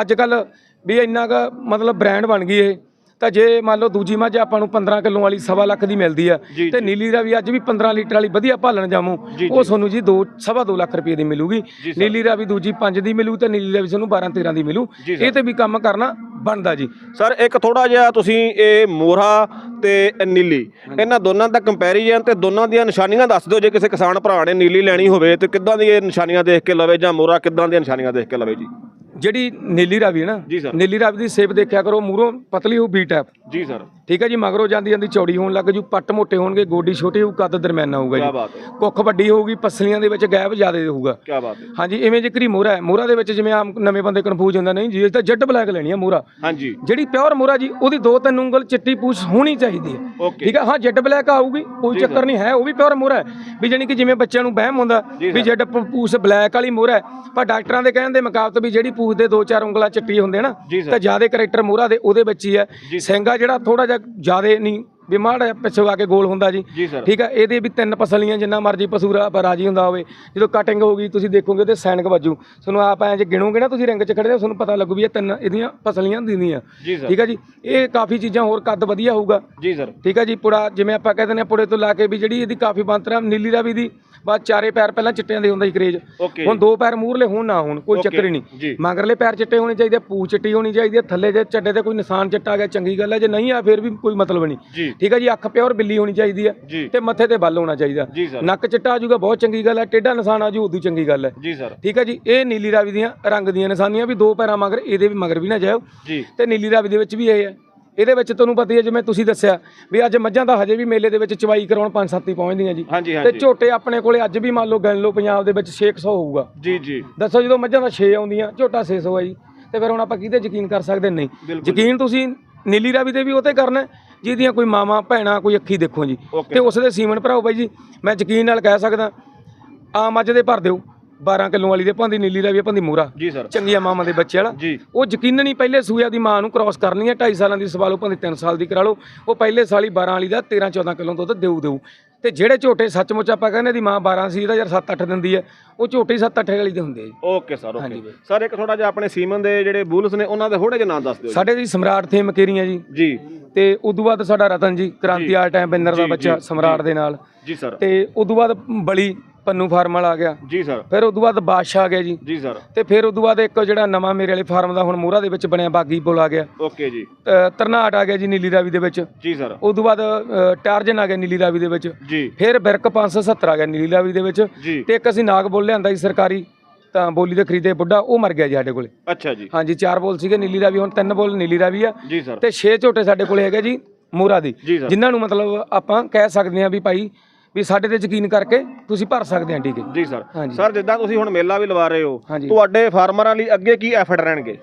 ਅੱਜ ਕੱਲ ਵੀ ਇੰਨਾ ਕੁ ਮਤਲਬ ਬ੍ਰਾਂਡ ਬਣ ਗਈ ਇਹ। ਤਾਂ ਜੇ ਮੰਨ ਲਓ ਦੂਜੀ ਮੱਝ ਆਪਾਂ ਨੂੰ 15 ਕਿਲੋ ਵਾਲੀ ਸਵਾ ਲੱਖ ਦੀ ਮਿਲਦੀ ਆ ਤੇ ਨੀਲੀ ਰਾਵੀ ਅੱਜ ਵੀ 15 ਲੀਟਰ ਵਾਲੀ ਵਧੀਆ ਭਾਲਣ ਜਾਮੂ ਜੀ, ਉਹ ਤੁਹਾਨੂੰ ਜੀ 2 ਸਵਾ 2 ਲੱਖ ਰੁਪਏ ਦੀ ਮਿਲੂਗੀ। ਨੀਲੀ ਰਾਵੀ ਦੂਜੀ 5 ਦੀ ਮਿਲੂ ਤੇ ਨੀਲੀ ਰਾਵੀ ਤੁਹਾਨੂੰ 12 13 ਦੀ ਮਿਲੂ। ਇਹ ਤੇ ਵੀ ਕੰਮ ਕਰਨਾ ਬਣਦਾ ਜੀ। ਸਰ ਇੱਕ ਥੋੜਾ ਜਿਹਾ ਤੁਸੀਂ ਇਹ ਮੋਰਾ ਤੇ ਇਹ ਨੀਲੀ ਇਹਨਾਂ ਦੋਨਾਂ ਦਾ ਕੰਪੈਰੀਜ਼ਨ ਤੇ ਦੋਨਾਂ ਦੀਆਂ ਨਿਸ਼ਾਨੀਆਂ ਦੱਸ ਦਿਓ ਜੇ ਕਿਸੇ ਕਿਸਾਨ ਭਰਾ ਨੇ ਨੀਲੀ ਲੈਣੀ ਹੋਵੇ ਤੇ ਕਿੱਦਾਂ ਦੀ ਇਹ ਨਿਸ਼ਾਨੀਆਂ ਦੇਖ ਕੇ ਲਵੇ ਜਾਂ ਮੋਰਾ ਕਿੱਦਾਂ ਦੀਆਂ ਨਿਸ਼ਾਨੀਆਂ ਦੇਖ ਕੇ ਲਵੇ ਜੀ। ਜਿਹੜੀ ਨੀਲੀ ਰਾਵੀ ਹੈ ਨਾ ਜੀ ਸਰ। ਨੀਲੀ ਰਾਵੀ ਦੀ ਸੇਪ ਦੇਖਿਆ ਕਰੋ ਮੂਰੋਂ ਪਤਲੀ ਹੋ ਬੀ ਟੈਪ ਜੀ ਸਰ। ਠੀਕ ਹੈ ਜੀ ਮਗਰੋਂ ਜਾਂਦੀ ਜਾਂਦੀ ਚੌੜੀ ਹੋਣ ਲੱਗ ਜੂ ਪੱਟ ਮੋਟੇ ਹੋਣਗੇ ਗੋਡੀ ਛੋਟੀ ਹੋਊ ਕੱਦ ਦਰਮਿਆਨਾ ਹੋਊਗਾ ਜੀ। ਹੈ। ਕੁੱਖ ਵੱਡੀ ਹੋਊਗੀ ਪਸਲੀਆਂ ਦੇ ਵਿੱਚ ਗੈਪ ਜ਼ਿਆਦਾ ਹੋਊਗਾ। ਕੀ ਬਾਤ ਹੈ। ਹਾਂਜੀ ਇਵੇਂ ਜਿਕਰੀ ਮੋਹਰਾ ਹੈ। ਮੋਹਰਾ ਦੇ ਵਿੱਚ ਜਿਵੇਂ ਆਮ ਨਵੇਂ ਬੰਦੇ ਕਨਫਿਊਜ਼ ਹੁੰਦਾ ਨਹੀਂ ਜੀ ਇਹ ਤਾਂ ਜੱਟ ਬਲੈਕ ਲੈਣੀ ਹੈ ਮੋਹਰਾ। ਹਾਂਜੀ। ਜਿਹੜੀ ਪਿਓਰ ਮੋਹਰਾ ਜੀ ਉਹਦੀ ਦੋ ਤਿੰਨ ਉਂਗਲ ਚਿੱਟੀ ਪੂਛ ਹੋਣੀ ਚਾਹੀਦੀ ਹੈ। ਠੀਕ ਹੈ ਹਾਂ ਜੈਡ ਬਲੈਕ ਆਊਗੀ ਕੋਈ ਚੱਕਰ ਨਹੀਂ ਹੈ ਉਹ ਵੀ ਪਿਓਰ ਮੋਹਰਾ ਹੈ। ਵੀ ਜਾਨੀ ਕਿ ਜਿਵੇਂ ਬੱਚਿਆਂ ਨੂੰ ਵਹਿਮ ਹੁੰਦਾ ਜੀ ਵੀ ਜੈਡ ਪੂਛ ਬਲੈਕ ਵਾਲੀ ਮੋਹਰਾ ਹੈ। ਪਰ ਡਾਕਟਰਾਂ ਦੇ ਕਹਿਣ ਦੇ ਮੁਤਾਬਕ ਵੀ ਜਿਹੜੀ ਪੂਛ ਦੇ ਦੋ ਚਾਰ ਉਂਗਲਾਂ ਚਿੱਟੀ ਹੁੰਦੇ ਨਾ ਜੀ ਸਰ। ਤਾਂ ਜ਼ਿਆਦਾ ਕਰੈਕਟਰ ਮੋਹਰਾ ਦੇ ਉਹਦੇ ਵਿੱਚ ਹੀ ਹੈ। ਜੀ। ਜਿਹੜਾ ਥੋੜਾ ਜਿਹਾ ਜਿਆਦੇ ਨਹੀਂ ਵੀ ਮਾੜਾ ਜਿਹਾ ਪਿੱਛੋਂ ਆ ਕੇ ਗੋਲ ਹੁੰਦਾ ਜੀ। ਜੀ ਸਰ। ਠੀਕ ਹੈ ਇਹਦੇ ਵੀ ਤਿੰਨ ਪਸਲੀਆਂ ਜਿੰਨਾ ਮਰਜ਼ੀ ਪਸੂਰਾ ਪਰ ਰਾਜੀ ਹੁੰਦਾ ਹੋਵੇ। ਜਦੋਂ ਕਟਿੰਗ ਹੋਊਗੀ ਤੁਸੀਂ ਦੇਖੋਗੇ ਉਹਦੇ ਸੈਨਕ ਵੱਜੂ। ਤੁਹਾਨੂੰ ਆਪ ਐਂ ਜੇ ਗਿਣੋਗੇ ਨਾ ਤੁਸੀਂ ਰਿੰਗ 'ਚ ਖੜੇ ਹੋ ਤੁਹਾਨੂੰ ਪਤਾ ਲੱਗੂ ਵੀ ਇਹ ਤਿੰਨ ਇਹਦੀਆਂ ਪਸਲੀਆਂ ਦਿੰਦੀਆਂ ਜੀ ਸਰ। ਠੀਕ ਹੈ ਜੀ ਇਹ ਕਾਫੀ ਚੀਜ਼ਾਂ ਹੋਰ ਕੱਦ ਵਧੀਆ ਹੋਊਗਾ। ਜੀ ਸਰ। ਠੀਕ ਹੈ ਜੀ ਪੁੜਾ ਜਿਵੇਂ ਆਪਾਂ ਕਹਿੰਦੇ ਨੇ ਪੁੜੇ ਤੋਂ ਲਾ ਕੇ ਵੀ ਜਿਹੜੀ ਇਹਦੀ ਕਾਫੀ ਬੰਤਰਾ ਨੀਲੀ ਰਾਵੀ ਦੀ ਬਾਅਦ ਚਾਰੇ ਪੈਰ ਪਹਿਲਾਂ ਚਿੱਟਿਆਂ ਦੇ ਹੁੰਦਾ ਸੀ ਕਰੇਜ। ਹੁਣ ਦੋ ਪੈਰ ਮੂਰਲੇ ਹੋਣ ਨਾ ਹੋਣ ਕੋਈ Okay, ਚੱਕਰ ਹੀ ਜੀ। ਨਹੀਂ ਮਗਰਲੇ ਪੈਰ ਚਿੱਟੇ ਹੋਣੇ ਚਾਹੀਦੇ ਪੂਛ ਚਿੱਟੀ ਹੋਣੀ ਚਾਹੀਦੀ ਹੈ ਥੱਲੇ ਜੇ ਚੱਡੇ ਤੇ ਕੋਈ ਨਿਸ਼ਾਨ ਚਿੱਟਾ ਆ ਗਿਆ ਚੰਗੀ ਗੱਲ ਹੈ ਜੇ ਨਹੀਂ ਆ ਫਿਰ ਵੀ ਕੋਈ ਮਤਲਬ ਨਹੀਂ। ਜੀ। ਠੀਕ ਹੈ ਜੀ ਅੱਖ ਪਿਓਰ ਬਿੱਲੀ ਹੋਣੀ ਚਾਹੀਦੀ ਹੈ ਤੇ ਮੱਥੇ ਤੇ ਬੱਲ ਹੋਣਾ ਚਾਹੀਦਾ। ਜੀ ਸਰ। ਨੱਕ ਚਿੱਟਾ ਆ ਜਾਊਗਾ ਬਹੁਤ ਚੰਗੀ ਗੱਲ ਹੈ ਟੇਢਾ ਨਿਸ਼ਾਨ ਆ ਜੂ ਉਦੋਂ ਚੰਗੀ ਗੱਲ ਹੈ। ਜੀ ਸਰ। ਠੀਕ ਹੈ ਜੀ ਇਹ ਨੀਲੀ ਰਾਵੀ ਦੀਆਂ ਰੰਗ ਦੀਆਂ ਨਿਸ਼ਾਨੀਆਂ ਵੀ ਦੋ ਪੈਰਾਂ ਮਗਰ ਇਹਦੇ ਵੀ ਮਗਰ ਵੀ ਨਾ ਜਾਓ। ਜੀ। ਤੇ ਨੀਲੀ ਰਾਵੀ ਦੇ ਵਿੱਚ ਵੀ ਇਹ ਹੈ। ਇਹਦੇ ਵਿੱਚ ਤੁਹਾਨੂੰ ਪਤਾ ਹੀ ਹੈ ਜਿਵੇਂ ਤੁਸੀਂ ਦੱਸਿਆ ਵੀ ਅੱਜ ਮੱਝਾਂ ਦਾ ਹਜੇ ਵੀ ਮੇਲੇ ਦੇ ਵਿੱਚ ਚਵਾਈ ਕਰਾਉਣ ਪੰਜ ਸੱਤ ਹੀ ਪਹੁੰਚਦੀਆਂ ਜੀ। ਹਾਂਜੀ ਤੇ ਝੋਟੇ ਆਪਣੇ ਕੋਲੇ ਅੱਜ ਵੀ ਮੰਨ ਲਓ ਗਿਣ ਲਓ ਪੰਜਾਬ ਦੇ ਵਿੱਚ 600 ਹੋਊਗਾ। ਜੀ ਜੀ। ਦੱਸੋ ਜਦੋਂ ਮੱਝਾਂ ਦਾ 6 ਆਉਂਦੀਆਂ ਝੋਟਾ 600 ਹੈ ਜੀ। ਤੇ ਫਿਰ ਹੁਣ ਆਪਾਂ ਕਿਹਦੇ ਯਕੀਨ ਕਰ ਸਕਦੇ ਨਹੀਂ? ਬਿਲਕੁਲ ਯਕੀਨ ਤੁਸੀਂ ਨੀਲੀ ਰਾਵੀ ਤੇ ਵੀ ਉਹ ਤੇ ਕਰਨਾ ਹੈ, ਜਿਹਦੀਆਂ ਕੋਈ ਮਾਵਾਂ ਭੈਣਾਂ ਕੋਈ ਅੱਖੀ ਦੇਖੋ ਜੀ। ਓਕੇ। ਤੇ ਉਸ ਦੇ ਸੀਮਨ ਭਰਾਓ ਬਾਈ ਜੀ ਮੈਂ ਯਕੀਨ ਨਾਲ ਕਹਿ ਸਕਦਾ ਆਮ ਅੱਜ ਦੇ ਭਰ ਦਿਓ। 12 ਕਿਲੋ ਵਾਲੀ ਦੇ ਭਾਂਦੀ ਨੀਲੀ ਰਾਵੀ ਭਾਂਦੀ ਮੂਰਾ। ਜੀ ਸਰ ਚੰਗੀਆਂ ਮਾਵਾਂ ਦੇ ਬੱਚੇ ਵਾਲਾ। ਜੀ। ਉਹ ਯਕੀਨਨ ਹੀ ਪਹਿਲੇ ਸੂਇਆ ਦੀ ਮਾਂ ਨੂੰ ਕ੍ਰਾਸ ਕਰਨੀ ਹੈ 2.5 ਸਾਲਾਂ ਦੀ ਸਵਾਲੋ ਭਾਵੇਂ 3 ਸਾਲ ਦੀ ਕਰਾ ਲਓ। ਉਹ ਪਹਿਲੇ ਸਾਲ ਹੀ 12 ਵਾਲੀ ਦਾ 13 14 ਕਿਲੋ ਦੁੱਧ ਦੇਊ ਦੇਊ। ਤੇ ਜਿਹੜੇ ਝੋਟੇ ਸੱਚਮੁੱਚ ਆਪਾਂ ਕਹਿੰਦੇ ਦੀ ਮਾਂ 12 ਸੀ ਇਹਦਾ ਯਾਰ 7-8 ਦਿੰਦੀ ਹੈ ਉਹ ਝੋਟੇ 7-8 ਵਾਲੀ ਦੇ ਹੁੰਦੇ ਆ ਜੀ। Okay sir okay. ਸਰ ਇੱਕ ਥੋੜਾ ਜਿਹਾ ਆਪਣੇ ਸੀਮਨ ਦੇ ਜਿਹੜੇ ਬੂਲਸ ਨੇ ਉਹਨਾਂ ਦੇ ਥੋੜੇ ਜਿਹੇ ਨਾਮ ਦੱਸ ਦਿਓ ਸਾਡੇ ਜੀ ਸਮਰਾਟ ਥੇ ਮਕੇਰੀਆਂ ਜੀ। ਜੀ। ਤੇ ਉਦੋਂ ਬਾਅਦ ਸਾਡਾ ਰਤਨ ਜੀ ਕ੍ਰਾਂਤੀ ਆਲ ਟਾਈਮ ਬਿੰਦਰ ਦਾ ਬੱਚਾ ਸਮਰਾਟ ਦੇ ਨਾਲ। ਜੀ ਸਰ ਤੇ ਉਦੋਂ ਬਾਅਦ ਬਲੀ ਪੰਨੂ ਫਾਰਮ ਵਾਲਾ ਆ ਗਿਆ। ਜੀ ਸਰ। ਫਿਰ ਉਦੋਂ ਬਾਅਦ ਬਾਦਸ਼ਾਹ ਆ ਗਿਆ ਜੀ। ਜੀ ਸਰ। ਤੇ ਫਿਰ ਉਦੋਂ ਬਾਅਦ ਇੱਕ ਜਿਹੜਾ ਨਵਾਂ ਮੇਰੇ ਵਾਲੇ ਫਾਰਮ ਦਾ ਹੁਣ ਮੋਹਰਾ ਦੇ ਵਿੱਚ ਬਣਿਆ ਬਾਗੀ ਪੁਲ ਆ ਗਿਆ। ਓਕੇ ਜੀ। ਤਰਨਾਟ ਆ ਗਿਆ ਜੀ ਨੀਲੀ ਰਾਵੀ ਦੇ ਵਿੱਚ। ਜੀ ਸਰ। ਉਦੋਂ ਬਾਅਦ ਟਾਰਜਨ ਆ ਗਿਆ ਨੀਲੀ ਰਾਵੀ ਦੇ ਵਿੱਚ। ਜੀ। ਫਿਰ ਬਿਰਕ 570 ਆ ਗਿਆ ਨੀਲੀ ਰਾਵੀ ਦੇ ਵਿੱਚ। ਤੇ ਇੱਕ ਅਸੀਂ ਨਾਗ ਬੋਲ ਲਿਆਂਦਾ ਸੀ ਸਰਕਾਰੀ ਤਾਂ ਬੋਲੀ ਦੇ ਖਰੀਦੇ ਬੁੱਢਾ ਉਹ ਮਰ ਗਿਆ ਜੀ ਸਾਡੇ ਕੋਲੇ। ਅੱਛਾ ਜੀ। ਹਾਂਜੀ ਚਾਰ ਬੋਲ ਸੀਗੇ ਨੀਲੀ ਰਾਵੀ ਹੁਣ ਤਿੰਨ ਬੋਲ ਨੀਲੀ ਰਾਵੀ ਆ। ਜੀ ਸਰ। ਤੇ ਛੇ ਝੋਟੇ ਸਾਡੇ ਕੋਲੇ ਹੈਗੇ ਜੀ ਮੋਰਾ ਦੀ। ਜਿਨ੍ਹਾਂ ਨੂੰ ਮਤਲਬ ਆਪਾਂ ਕਹਿ ਸਕਦੇ ਹਾਂ ਵੀ ਭਾਈ ਵੀ ਸਾਡੇ ਤੇ ਯਕੀਨ ਕਰਕੇ ਤੁਸੀਂ ਭਰ ਸਕਦੇ ਆ ਟੀਕੇ ਜੀ ਸਰ ਹਾਂਜੀ। ਸਰ ਜਿੱਦਾਂ ਤੁਸੀਂ ਹੁਣ ਮੇਲਾ ਵੀ ਲਵਾ ਰਹੇ ਹੋ ਹਾਂਜੀ। ਤੁਹਾਡੇ ਫਾਰਮਰਾਂ ਲਈ ਅੱਗੇ ਕੀ ਐਫਰਟ ਰਹਿਣਗੇ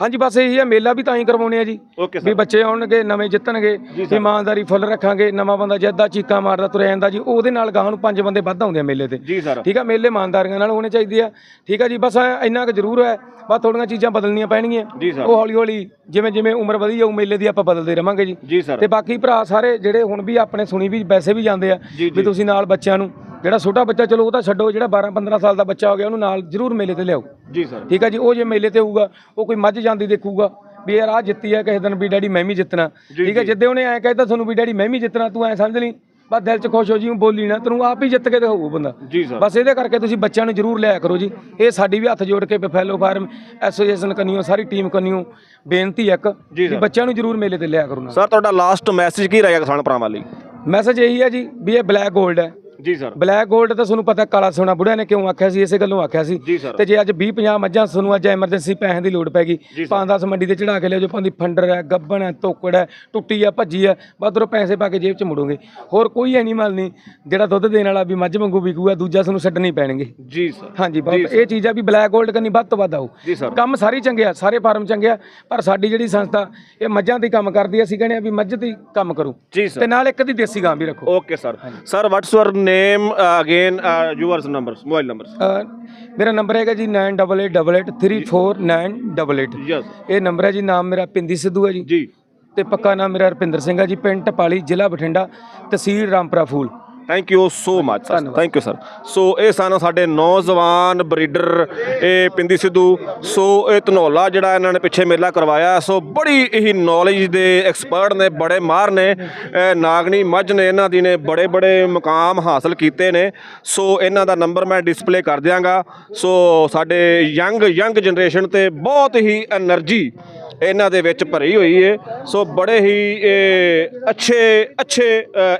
ਹਾਂਜੀ ਬਸ ਇਹੀ ਹੈ ਮੇਲਾ ਵੀ ਤਾਂ ਹੀ ਕਰਵਾਉਣੇ ਆ ਜੀ। ਓਕੇ ਵੀ ਸਰ। ਬੱਚੇ ਆਉਣਗੇ ਨਵੇਂ ਜਿੱਤਣਗੇ ਇਮਾਨਦਾਰੀ ਫੁੱਲ ਰੱਖਾਂਗੇ ਨਵਾਂ ਬੰਦਾ ਜਿੱਦਾਂ ਚੀਕਾਂ ਮਾਰਦਾ ਤੁਰਿਆ ਜਾਂਦਾ ਜੀ ਉਹਦੇ ਨਾਲ ਗਾਹਾਂ ਨੂੰ ਪੰਜ ਬੰਦੇ ਵੱਧ ਆਉਂਦੇ ਆ ਮੇਲੇ ਤੇ। ਜੀ ਸਰ। ਠੀਕ ਆ ਮੇਲੇ ਇਮਾਨਦਾਰੀਆਂ ਨਾਲ ਹੋਣੇ ਚਾਹੀਦੇ ਆ। ਠੀਕ ਆ ਜੀ ਬਸ ਐਂ ਇੰਨਾ ਕੁ ਜ਼ਰੂਰ ਹੈ ਬਸ ਥੋੜੀਆਂ ਚੀਜ਼ਾਂ ਬਦਲਣੀਆਂ ਪੈਣਗੀਆਂ। ਜੀ ਸਰ। ਉਹ ਹੌਲੀ ਹੌਲੀ ਜਿਵੇਂ ਜਿਵੇਂ ਉਮਰ ਵਧੀ ਜਾਊ ਮੇਲੇ ਦੀ ਆਪਾਂ ਬਦਲਦੇ ਰਵਾਂਗੇ ਜੀ। ਜੀ ਸਰ। ਤੇ ਬਾਕੀ ਭਰਾ ਸਾਰੇ ਜਿਹੜੇ ਹੁਣ ਵੀ ਆਪਣੇ ਸੁਣੀ ਵੀ ਵੈਸੇ ਵੀ ਜਾਂਦੇ ਆ ਜੀ, ਵੀ ਤੁਸੀਂ ਨਾਲ ਬੱਚਿਆਂ ਨੂੰ ਜਿਹੜਾ ਛੋਟਾ ਬੱਚਾ ਚਲੋ ਉਹ ਤਾਂ ਛੱਡੋ ਜਿਹੜਾ 12 15 ਸਾਲ ਦਾ ਬੱਚਾ ਹੋ ਗਿਆ ਉਹਨੂੰ ਨਾਲ ਜ਼ਰੂਰ ਮੇਲੇ ਤੇ ਲਿਆਓ। ਜੀ ਸਰ। ਠੀਕ ਆ ਜੀ ਉਹ ਜੇ ਮੇਲੇ ਤੇ ਹੋਊਗਾ ਉਹ ਕੋਈ ਮੱਝ ਜਾਂਦੀ ਦੇਖੂਗਾ ਵੀ ਯਾਰ ਆ ਜਿੱਤੀ ਆ ਕਿਸੇ ਦਿਨ ਵੀ ਡੈਡੀ ਮੈਂ ਵੀ ਜਿੱਤਣਾ। ਠੀਕ ਆ ਜਿੱਦੇ ਉਹਨੇ ਐ ਕਹਿਤਾ ਤੁਹਾਨੂੰ ਵੀ ਡੈਡੀ ਮੈਂ ਵੀ ਜਿੱਤਣਾ ਤੂੰ ਐ ਸਮਝ ਲਈ। ਬਸ ਦਿਲ 'ਚ ਖੁਸ਼ ਹੋ ਜੀ ਬੋਲੀ ਨਾ ਤੈਨੂੰ ਆਪ ਹੀ ਜਿੱਤ ਕੇ ਦਿਖਾਊ ਬੰਦਾ। ਜੀ ਸਰ। ਬਸ ਇਹਦੇ ਕਰਕੇ ਤੁਸੀਂ ਬੱਚਿਆਂ ਨੂੰ ਜ਼ਰੂਰ ਲਿਆ ਕਰੋ ਜੀ। ਇਹ ਸਾਡੀ ਵੀ ਹੱਥ ਜੋੜ ਕੇ ਬਫੈਲੋ ਫਾਰਮ ਐਸੋਸੀਏਸ਼ਨ ਕੰਨਿਓ ਸਾਰੀ ਟੀਮ ਕੰਨਿਓ ਬੇਨਤੀ ਇੱਕ ਜੀ ਕਿ। ਬੱਚਿਆਂ ਨੂੰ ਜ਼ਰੂਰ ਮੇਲੇ ਤੇ ਲਿਆ ਕਰੋ ਨਾ ਸਰ ਤੁਹਾਡਾ ਲਾਸਟ ਮੈਸੇਜ ਕੀ ਰਹੇਗਾ ਕਿਸਾਨ ਭਰਾਵਾਂ ਲਈ? ਮੈਸੇਜ ਇਹੀ ਹੈ ਜੀ ਵੀ ਇਹ ਬਲੈਕ 골ਡ ਹੈ। ਜੀ ਸਰ। ਬਲੈਕ 골ਡ ਤਾਂ ਤੁਹਾਨੂੰ ਪਤਾ ਕਾਲਾ ਸੋਨਾ ਬੁੜਿਆਂ ਨੇ ਕਿਉਂ ਆਖਿਆ ਸੀ ਇਸੇ ਗੱਲੋਂ ਆਖਿਆ ਸੀ। ਜੀ ਸਰ। ਤੇ ਜੇ ਅੱਜ 20 50 ਮੱਝਾਂ ਤੁਹਾਨੂੰ ਅੱਜ ਐਮਰਜੈਂਸੀ ਪੈਸਿਆਂ ਦੀ ਲੋੜ ਪੈ ਗਈ। ਜੀ ਸਰ। 5-10 ਮੰਡੀ ਤੇ ਚੜਾ ਕੇ ਲਿਓ ਜੋ ਪੰਦੀ ਫੰਡਰ ਹੈ ਗੱਬਣ ਹੈ ਤੋਕੜ ਹੈ ਟੁੱਟੀ ਹੈ ਭੱਜੀ ਹੈ ਬਦਰੋਂ ਪੈਸੇ ਪਾ ਕੇ ਜੇਬ 'ਚ ਮੁੜੋਗੇ। ਹੋਰ ਕੋਈ ਐਨੀਮਲ ਨਹੀਂ ਜਿਹੜਾ ਦੁੱਧ ਦੇਣ ਵਾਲਾ ਵੀ ਮੱਝ ਵਾਂਗੂ ਵਿਕੂਗਾ ਦੂਜਾ ਤੁਹਾਨੂੰ ਛੱਡਣੇ ਪੈਣਗੇ। ਜੀ ਸਰ। ਹਾਂਜੀ ਬਹੁਤ ਇਹ ਚੀਜ਼ ਆ ਵੀ ਬਲੈਕ 골ਡ ਕੰਨੀ ਵੱਧ ਤੋਂ ਵੱਧ ਜੀ ਸਰ। ਕੰਮ ਸਾਰੇ ਚੰਗੇ ਆ ਸਾਰੇ ਫਾਰਮ ਚੰਗੇ ਆ ਪਰ ਸਾਡੀ ਜਿਹੜੀ ਸੰਸਥਾ ਇਹ ਮੱਝਾਂ ਹੀ ਕੰਮ ਕਰਦੀ ਆ ਅਸੀਂ ਕਹਿੰਦੇ ਆ ਵੀ ਮੱਝ ਹੀ ਕੰਮ ਕਰੂ। ਜੀ ਤੇ ਸਰ ਨਾਲ ਇੱਕ ਦੀ ਦੇਸੀ ਗਾਂ ਵੀ ਰੱਖੋ। Okay sir. Sir what's your name again yours numbers mobile numbers uh ਮੇਰਾ ਨੰਬਰ ਹੈਗਾ ਜੀ 9888834988 ਯਸ ਇਹ ਨੰਬਰ ਹੈ ਜੀ ਨਾਮ ਮੇਰਾ ਪਿੰਦੀ ਸਿੱਧੂ ਹੈ ਜੀ ਜੀ ਤੇ ਪੱਕਾ ਨਾਮ ਮੇਰਾ ਰਪਿੰਦਰ ਸਿੰਘ ਹੈ ਜੀ ਪਿੰਡ ਟਪਾਲੀ ਜ਼ਿਲ੍ਹਾ ਬਠਿੰਡਾ ਤਹਿਸੀਲ Rampura Phul thank you so much sir thank you sir so ਇਹ ਸਨ ਸਾਡੇ ਨੌਜਵਾਨ ਬਰੀਡਰ ਇਹ ਪਿੰਦੀ ਸਿੱਧੂ। ਸੋ ਇਹ ਧਨੋਲਾ ਜਿਹੜਾ ਇਹਨਾਂ ਨੇ ਪਿੱਛੇ ਮੇਲਾ ਕਰਵਾਇਆ। ਸੋ ਬੜੀ ਹੀ ਨੌਲੇਜ ਦੇ ਐਕਸਪਰਟ ਨੇ ਬੜੇ ਮਾਹਰ ਨੇ। ਨਾਗਣੀ ਮੱਝ ਨੇ ਇਹਨਾਂ ਦੀ ਨੇ ਬੜੇ ਬੜੇ ਮੁਕਾਮ ਹਾਸਲ ਕੀਤੇ ਨੇ। ਸੋ ਇਹਨਾਂ ਦਾ ਨੰਬਰ ਮੈਂ ਡਿਸਪਲੇ ਕਰ ਦਿਆਂਗਾ। ਸੋ ਸਾਡੇ ਯੰਗ ਯੰਗ ਜਨਰੇਸ਼ਨ ਤੇ ਬਹੁਤ ਹੀ એનર્ਜੀ ਇਹਨਾਂ ਦੇ ਵਿੱਚ ਭਰੀ ਹੋਈ ਏ। ਸੋ ਬੜੇ ਹੀ ਇਹ ਅੱਛੇ ਅੱਛੇ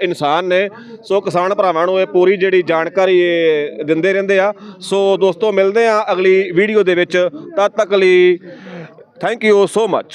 ਇਨਸਾਨ ਨੇ। ਸੋ ਕਿਸਾਨ ਭਰਾਵਾਂ ਨੂੰ ਇਹ ਪੂਰੀ ਜਿਹੜੀ ਜਾਣਕਾਰੀ ਇਹ ਦਿੰਦੇ ਰਹਿੰਦੇ ਆ। ਸੋ ਦੋਸਤੋ, ਮਿਲਦੇ ਆ ਅਗਲੀ ਵੀਡੀਓ ਦੇ ਵਿੱਚ। ਤਦ ਤੱਕ ਲਈ ਥੈਂਕ ਯੂ ਸੋ ਮਚ